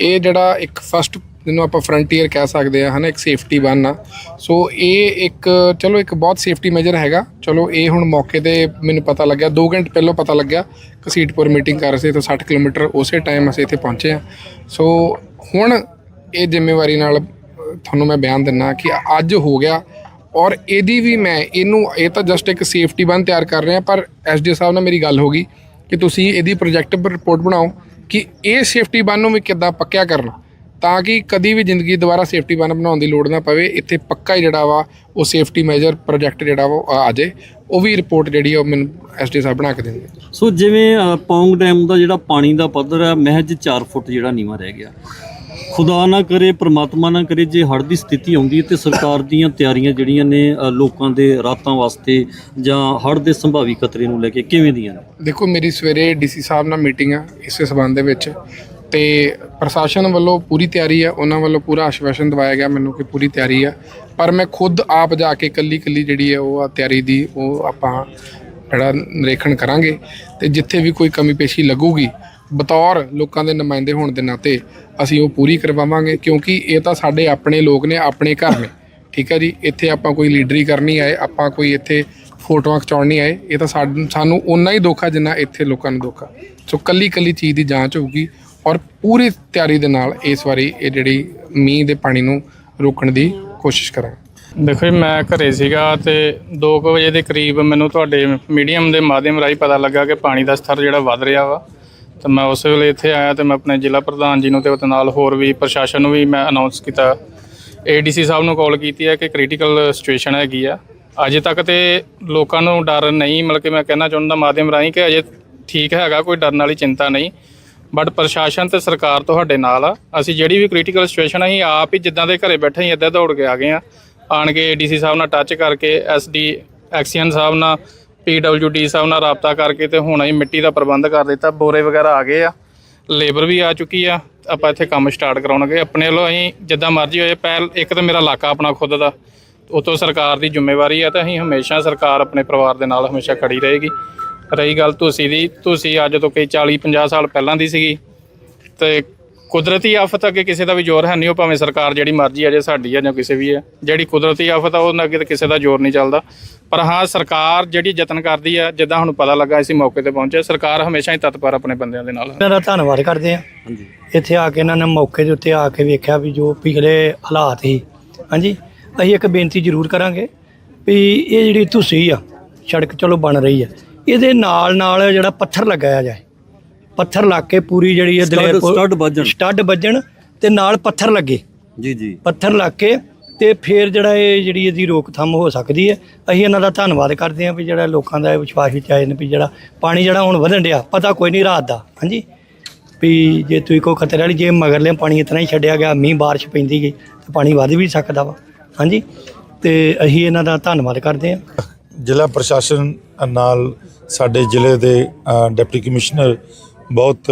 ਇਹ ਜਿਹੜਾ ਇੱਕ ਫਸਟ ਜਿਹਨੂੰ ਆਪਾਂ ਫਰੰਟੀਅਰ ਕਹਿ ਸਕਦੇ ਆ ਹਨਾ, ਇੱਕ ਸੇਫਟੀ ਬਨ ਆ। ਸੋ ਇਹ ਇੱਕ, ਚਲੋ, ਇੱਕ ਬਹੁਤ ਸੇਫਟੀ ਮੈਜਰ ਹੈਗਾ। ਚਲੋ, ਇਹ ਹੁਣ ਮੌਕੇ ਤੇ ਮੈਨੂੰ ਪਤਾ ਲੱਗਿਆ 2 ਘੰਟੇ ਪਹਿਲਾਂ ਪਤਾ ਲੱਗਿਆ, ਕਸੀਟਪੁਰ ਮੀਟਿੰਗ ਕਰ ਰਹੇ ਸੀ ਤਾਂ 60 ਕਿਲੋਮੀਟਰ ਉਸੇ ਟਾਈਮ ਅਸੀਂ ਇੱਥੇ ਪਹੁੰਚੇ ਆ ਸੋ ਹੁਣ ਇਹ ਜ਼ਿੰਮੇਵਾਰੀ ਨਾਲ ਤੁਹਾਨੂੰ ਮੈਂ ਬਿਆਨ ਦਿੰਨਾ ਕਿ ਅੱਜ ਹੋ ਗਿਆ ਔਰ ਇਹਦੀ ਵੀ ਮੈਂ ਇਹਨੂੰ, ਇਹ ਤਾਂ ਜਸਟ ਇੱਕ ਸੇਫਟੀ ਬਨ ਤਿਆਰ ਕਰ ਰਹੇ ਆ ਪਰ ਐਸਡੀ ਸਾਹਿਬ ਨਾਲ ਮੇਰੀ ਗੱਲ ਹੋ ਗਈ ਕਿ ਤੁਸੀਂ ਇਹਦੀ ਪ੍ਰੋਜੈਕਟ ਰਿਪੋਰਟ ਬਣਾਓ ਕਿ ਇਹ ਸੇਫਟੀ ਬਨ ਨੂੰ ਵੀ ਕਿੱਦਾਂ ਪੱਕਿਆ ਕਰਨਾ। ਤਾਂ ਕਿ ਕਦੀ ਵੀ ਜ਼ਿੰਦਗੀ ਦੁਬਾਰਾ ਸੇਫਟੀ ਬਨ ਬਣਾਉਣ ਦੀ ਲੋੜ ਨਾ ਪਵੇ ਇੱਥੇ ਪੱਕਾ ਹੀ ਜਿਹੜਾ ਵਾ ਉਹ ਸੇਫਟੀ ਮੇਜਰ ਪ੍ਰੋਜੈਕਟ ਜਿਹੜਾ ਵਾ ਉਹ ਆ ਜਾਏ। ਉਹ ਵੀ ਰਿਪੋਰਟ ਜਿਹੜੀ ਆ ਉਹ ਮੈਨੂੰ ਐਸਡੀ ਸਾਹਿਬ ਬਣਾ ਕੇ ਦੇਣਗੇ। ਸੋ ਜਿਵੇਂ ਅ, ਪੌਂਗ ਡੈਮ ਦਾ ਜਿਹੜਾ ਪਾਣੀ ਦਾ ਪੱਧਰ ਹੈ ਮਹਿਜ 4 ਫੁੱਟ ਜਿਹੜਾ ਨੀਵਾਂ ਰਹਿ ਗਿਆ। ਖੁਦਾ ਨਾ ਕਰੇ ਪ੍ਰਮਾਤਮਾ ਨਾ ਕਰੇ ਜੇ ਹੜ੍ਹ ਦੀ ਸਥਿਤੀ ਆਉਂਦੀ ਹੈ ਤੇ ਸਰਕਾਰ ਦੀਆਂ ਤਿਆਰੀਆਂ ਜਿਹੜੀਆਂ ਨੇ ਅ, ਲੋਕਾਂ ਦੇ ਰਾਤਾਂ ਵਾਸਤੇ ਜਾਂ ਹੜ੍ਹ ਦੇ ਸੰਭਾਵੀ ਖਤਰੇ ਨੂੰ ਲੈ ਕੇ ਕਿਵੇਂ ਦੀਆਂ ਨੇ? ਦੇਖੋ ਮੇਰੀ ਸਵੇਰੇ ਡੀਸੀ ਸਾਹਿਬ ਨਾਲ ਮੀਟਿੰਗ ਆ ਇਸੇ ਸਬੰਧ ਦੇ ਵਿੱਚ। ਤੇ ਪ੍ਰਸ਼ਾਸਨ ਵੱਲੋਂ ਪੂਰੀ ਤਿਆਰੀ ਆ ਉਹਨਾਂ ਵੱਲੋਂ ਪੂਰਾ ਆਸ਼ਵਾਸਨ ਦਵਾਇਆ ਗਿਆ ਮੈਨੂੰ ਕਿ ਪੂਰੀ ਤਿਆਰੀ ਆ ਪਰ ਮੈਂ ਖੁਦ ਆਪ ਜਾ ਕੇ ਕੱਲੀ ਕੱਲੀ ਜਿਹੜੀ ਹੈ ਉਹ ਆ ਤਿਆਰੀ ਦੀ ਉਹ ਆਪਾਂ ਜਿਹੜਾ ਨਿਰੀਖਣ ਕਰਾਂਗੇ ਤੇ ਜਿੱਥੇ ਵੀ ਕੋਈ ਕਮੀ ਪੇਸ਼ੀ ਲੱਗੂਗੀ, ਬਤੌਰ ਲੋਕਾਂ ਦੇ ਨੁਮਾਇੰਦੇ ਹੋਣ ਦੇ ਨਾਤੇ ਅਸੀਂ ਉਹ ਪੂਰੀ ਕਰਵਾਵਾਂਗੇ, ਕਿਉਂਕਿ ਇਹ ਤਾਂ ਸਾਡੇ ਆਪਣੇ ਲੋਕ ਨੇ, ਆਪਣੇ ਘਰ ਨੇ। ਠੀਕ ਹੈ ਜੀ, ਇੱਥੇ ਆਪਾਂ ਕੋਈ ਲੀਡਰੀ ਕਰਨੀ ਆਏ, ਆਪਾਂ ਕੋਈ ਇੱਥੇ ਫੋਟੋਆਂ ਖਿਚਾਉਣ ਨਹੀਂ ਆਏ, ਇਹ ਤਾਂ ਸਾਡ- ਸਾਨੂੰ ਓਨਾ ਹੀ ਦੁੱਖ ਜਿੰਨਾ ਇੱਥੇ ਲੋਕਾਂ ਨੂੰ ਦੁੱਖ ਆ। ਸੋ ਕੱਲੀ ਕੱਲੀ ਚੀਜ਼ ਦੀ ਜਾਂਚ ਹੋਊਗੀ ਔਰ ਪੂਰੀ ਤਿਆਰੀ ਦੇ ਨਾਲ ਇਸ ਵਾਰੀ ਇਹ ਜਿਹੜੀ ਮੀਂਹ ਦੇ ਪਾਣੀ ਨੂੰ ਰੋਕਣ ਦੀ ਕੋਸ਼ਿਸ਼ ਕਰਾਂਗੇ। ਦੇਖੋ ਜੀ, ਮੈਂ ਘਰੇ ਸੀਗਾ ਤੇ 2 ਵਜੇ ਦੇ ਕਰੀਬ ਮੈਨੂੰ ਤੁਹਾਡੇ ਮੀਡੀਅਮ ਦੇ ਮਾਧਿਅਮ ਰਾਹੀਂ ਪਤਾ ਲੱਗਾ ਕਿ ਪਾਣੀ ਦਾ ਸਤਰ ਜਿਹੜਾ ਵੱਧ ਰਿਹਾ ਵਾ। ਤੇ ਮੈਂ ਉਸ ਵੇਲੇ ਇੱਥੇ ਆਇਆ ਤੇ ਮੈਂ ਆਪਣੇ ਜ਼ਿਲ੍ਹਾ ਪ੍ਰਧਾਨ ਜੀ ਨੂੰ ਤੇ ਉਹਦੇ ਨਾਲ ਹੋਰ ਵੀ ਪ੍ਰਸ਼ਾਸਨ ਨੂੰ ਵੀ ਮੈਂ ਅਨਾਉਂਸ ਕੀਤਾ। ਏਡੀਸੀ ਸਾਹਿਬ ਨੂੰ ਕਾਲ ਕੀਤੀ ਹੈ ਕਿ ਕ੍ਰਿਟੀਕਲ ਸਿਚੁਏਸ਼ਨ ਹੈਗੀ ਆ। ਅਜੇ ਤੱਕ ਤੇ ਲੋਕਾਂ ਨੂੰ ਡਰ ਨਹੀਂ, ਮਤਲਬ ਕਿ ਮੈਂ ਕਹਿਣਾ ਚਾਹੁੰਦਾ ਮਾਧਿਅਮ ਰਾਹੀਂ ਕਿ ਅਜੇ ਠੀਕ ਹੈਗਾ, ਕੋਈ ਡਰਨ ਵਾਲੀ ਚਿੰਤਾ ਨਹੀਂ। ਬਟ ਪ੍ਰਸ਼ਾਸਨ ਤੇ ਸਰਕਾਰ ਤੁਹਾਡੇ ਨਾਲ ਆ। ਅਸੀਂ ਜਿਹੜੀ ਵੀ ਕ੍ਰਿਟੀਕਲ ਸਿਚੁਏਸ਼ਨ ਅਸੀਂ ਆਪ ਹੀ ਜਿੱਦਾਂ ਦੇ ਘਰੇ ਬੈਠੇ ਹੀ ਇੱਦਾਂ ਦੌੜ ਕੇ ਆ ਗਏ ਆ। ਆਣ ਕੇ ਡੀਸੀ ਸਾਹਿਬ ਨਾਲ ਟੱਚ ਕਰਕੇ ਐਸਡੀ ਐਕਸੀਅਨ ਸਾਹਿਬ ਨਾਲ ਪੀਡਬਲਯੂਡੀ ਸਾਹਿਬ ਨਾਲ ਰਾਬਤਾ ਕਰਕੇ ਤੇ ਹੁਣ ਅਸੀਂ ਮਿੱਟੀ ਦਾ ਪ੍ਰਬੰਧ ਕਰ ਦਿੱਤਾ। ਬੋਰੇ ਵਗੈਰਾ ਆ ਗਏ ਆ। ਲੇਬਰ ਵੀ ਆ ਚੁੱਕੀ ਆ। ਆਪਾਂ ਇੱਥੇ ਕੰਮ ਸਟਾਰਟ ਕਰਾਉਣਗੇ। ਆਪਣੇ ਵੱਲੋਂ ਅਸੀਂ ਜਿੱਦਾਂ ਮਰਜ਼ੀ ਹੋਏ, ਪਹਿਲ ਇੱਕ ਤਾਂ ਮੇਰਾ ਇਲਾਕਾ ਆਪਣਾ ਖੁਦ ਦਾ। ਉਤੋਂ ਸਰਕਾਰ ਦੀ ਜ਼ਿੰਮੇਵਾਰੀ ਆ ਤਾਂ ਅਸੀਂ ਹਮੇਸ਼ਾ ਸਰਕਾਰ ਆਪਣੇ ਪਰਿਵਾਰ ਦੇ ਨਾਲ ਹਮੇਸ਼ਾ ਖੜੀ ਰਹੇਗੀ। ਰਹੀ ਗੱਲ ਤੁਸੀਂ ਦੀ ਤੁਸੀਂ ਅੱਜ ਤੋਂ ਕਈ 40 50 ਸਾਲ ਪਹਿਲਾਂ ਦੀ ਸੀਗੀ। ਤੇ ਕੁਦਰਤੀ ਆਫਤ ਅੱਗੇ ਕਿਸੇ ਦਾ ਵੀ ਜ਼ੋਰ ਹੈ ਨਹੀਂ ਉਹ ਭਾਵੇਂ ਸਰਕਾਰ ਜਿਹੜੀ ਮਰਜ਼ੀ ਆ ਜੇ ਸਾਡੀ ਆ ਜਾਂ ਕਿਸੇ ਵੀ ਆ। ਜਿਹੜੀ ਕੁਦਰਤੀ ਆਫਤ ਆ ਉਹਨਾਂ ਅੱਗੇ ਤਾਂ ਕਿਸੇ ਦਾ ਜ਼ੋਰ ਨਹੀਂ ਚੱਲਦਾ। ਪਰ ਹਾਂ ਸਰਕਾਰ ਜਿਹੜੀ ਯਤਨ ਕਰਦੀ ਆ ਜਿੱਦਾਂ ਹੁਣ ਪਤਾ ਲੱਗਾ ਅਸੀਂ ਮੌਕੇ ਤੇ ਪਹੁੰਚੇ ਸਰਕਾਰ ਹਮੇਸ਼ਾ ਹੀ ਤਤਪਰ ਆਪਣੇ ਬੰਦਿਆਂ ਦੇ ਨਾਲ। ਇਹਨਾਂ ਦਾ ਧੰਨਵਾਦ ਕਰਦੇ ਆ ਹਾਂਜੀ। ਇੱਥੇ ਆ ਕੇ ਇਹਨਾਂ ਨੇ ਮੌਕੇ ਦੇ ਉੱਤੇ ਆ ਕੇ ਵੇਖਿਆ ਵੀ ਜੋ ਪਿਛਲੇ ਹਾਲਾਤ ਸੀ। ਹਾਂਜੀ ਅਸੀਂ ਇੱਕ ਬੇਨਤੀ ਜ਼ਰੂਰ ਕਰਾਂਗੇ ਵੀ ਇਹ ਜਿਹੜੀ ਤੁਸੀਂ ਆ ਸੜਕ ਚਲੋ ਬਣ ਰਹੀ ਆ ਇਹਦੇ ਨਾਲ ਨਾਲ ਜਿਹੜਾ ਪੱਥਰ ਲਗਾਇਆ ਜਾਏ। ਪੱਥਰ ਲਾ ਕੇ ਪੂਰੀ ਜਿਹੜੀ ਹੈ ਦਲੇਰਪੁਰ- ਸਟੱਡ ਵੱਜਣ। ਸਟੱਡ ਵੱਜਣ ਤੇ ਨਾਲ ਪੱਥਰ ਲੱਗੇ। ਜੀ ਜੀ। ਪੱਥਰ ਲਾ ਕੇ ਤੇ ਫਿਰ ਜਿਹੜਾ ਇਹ ਜਿਹੜੀ ਇਹਦੀ ਰੋਕਥਾਮ ਹੋ ਸਕਦੀ ਹੈ। ਅਸੀਂ ਇਹਨਾਂ ਦਾ ਧੰਨਵਾਦ ਕਰਦੇ ਹਾਂ ਵੀ ਜਿਹੜਾ ਲੋਕਾਂ ਦਾ ਇਹ ਵਿਸ਼ਵਾਸ ਵਿੱਚ ਆਏ ਨੇ ਵੀ ਜਿਹੜਾ ਪਾਣੀ ਜਿਹੜਾ ਹੁਣ ਵਧਣ ਡਿਆ ਪਤਾ ਕੋਈ ਨਹੀਂ ਰਾਤ ਦਾ ਹਾਂਜੀ? ਵੀ ਜੇ ਤੁਸੀਂ ਕੋਈ ਖਤਰੇ ਵਾਲੀ ਜੇ ਮਗਰਲੇ ਪਾਣੀ ਇਤਨਾ ਹੀ ਛੱਡਿਆ ਗਿਆ ਮੀਂਹ ਬਾਰਿਸ਼ ਪੈਂਦੀ ਗਈ ਤੇ ਪਾਣੀ ਵੱਧ ਵੀ ਸਕਦਾ ਵਾ ਹਾਂਜੀ? ਤੇ ਅਸੀਂ ਇਹਨਾਂ ਦਾ ਧੰਨਵਾਦ ਕਰਦੇ ਹਾਂ। ਜ਼ਿਲ੍ਹਾ ਪ੍ਰਸ਼ਾਸਨ ਨਾਲ ਸਾਡੇ ਜ਼ਿਲ੍ਹੇ ਦੇ ਡਿਪਟੀ ਕਮਿਸ਼ਨਰ ਬਹੁਤ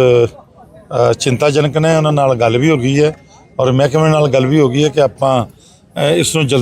ਚਿੰਤਾਜਨਕ ਨੇ। ਉਹਨਾਂ ਨਾਲ ਗੱਲ ਵੀ ਹੋ ਗਈ ਹੈ। ਔਰ ਮਹਿਕਮੇ ਨਾਲ ਗੱਲ ਵੀ ਹੋ ਗਈ ਹੈ ਕਿ ਆਪਾਂ ਅ, ਇਸ ਨੂੰ ਜਲਦੀ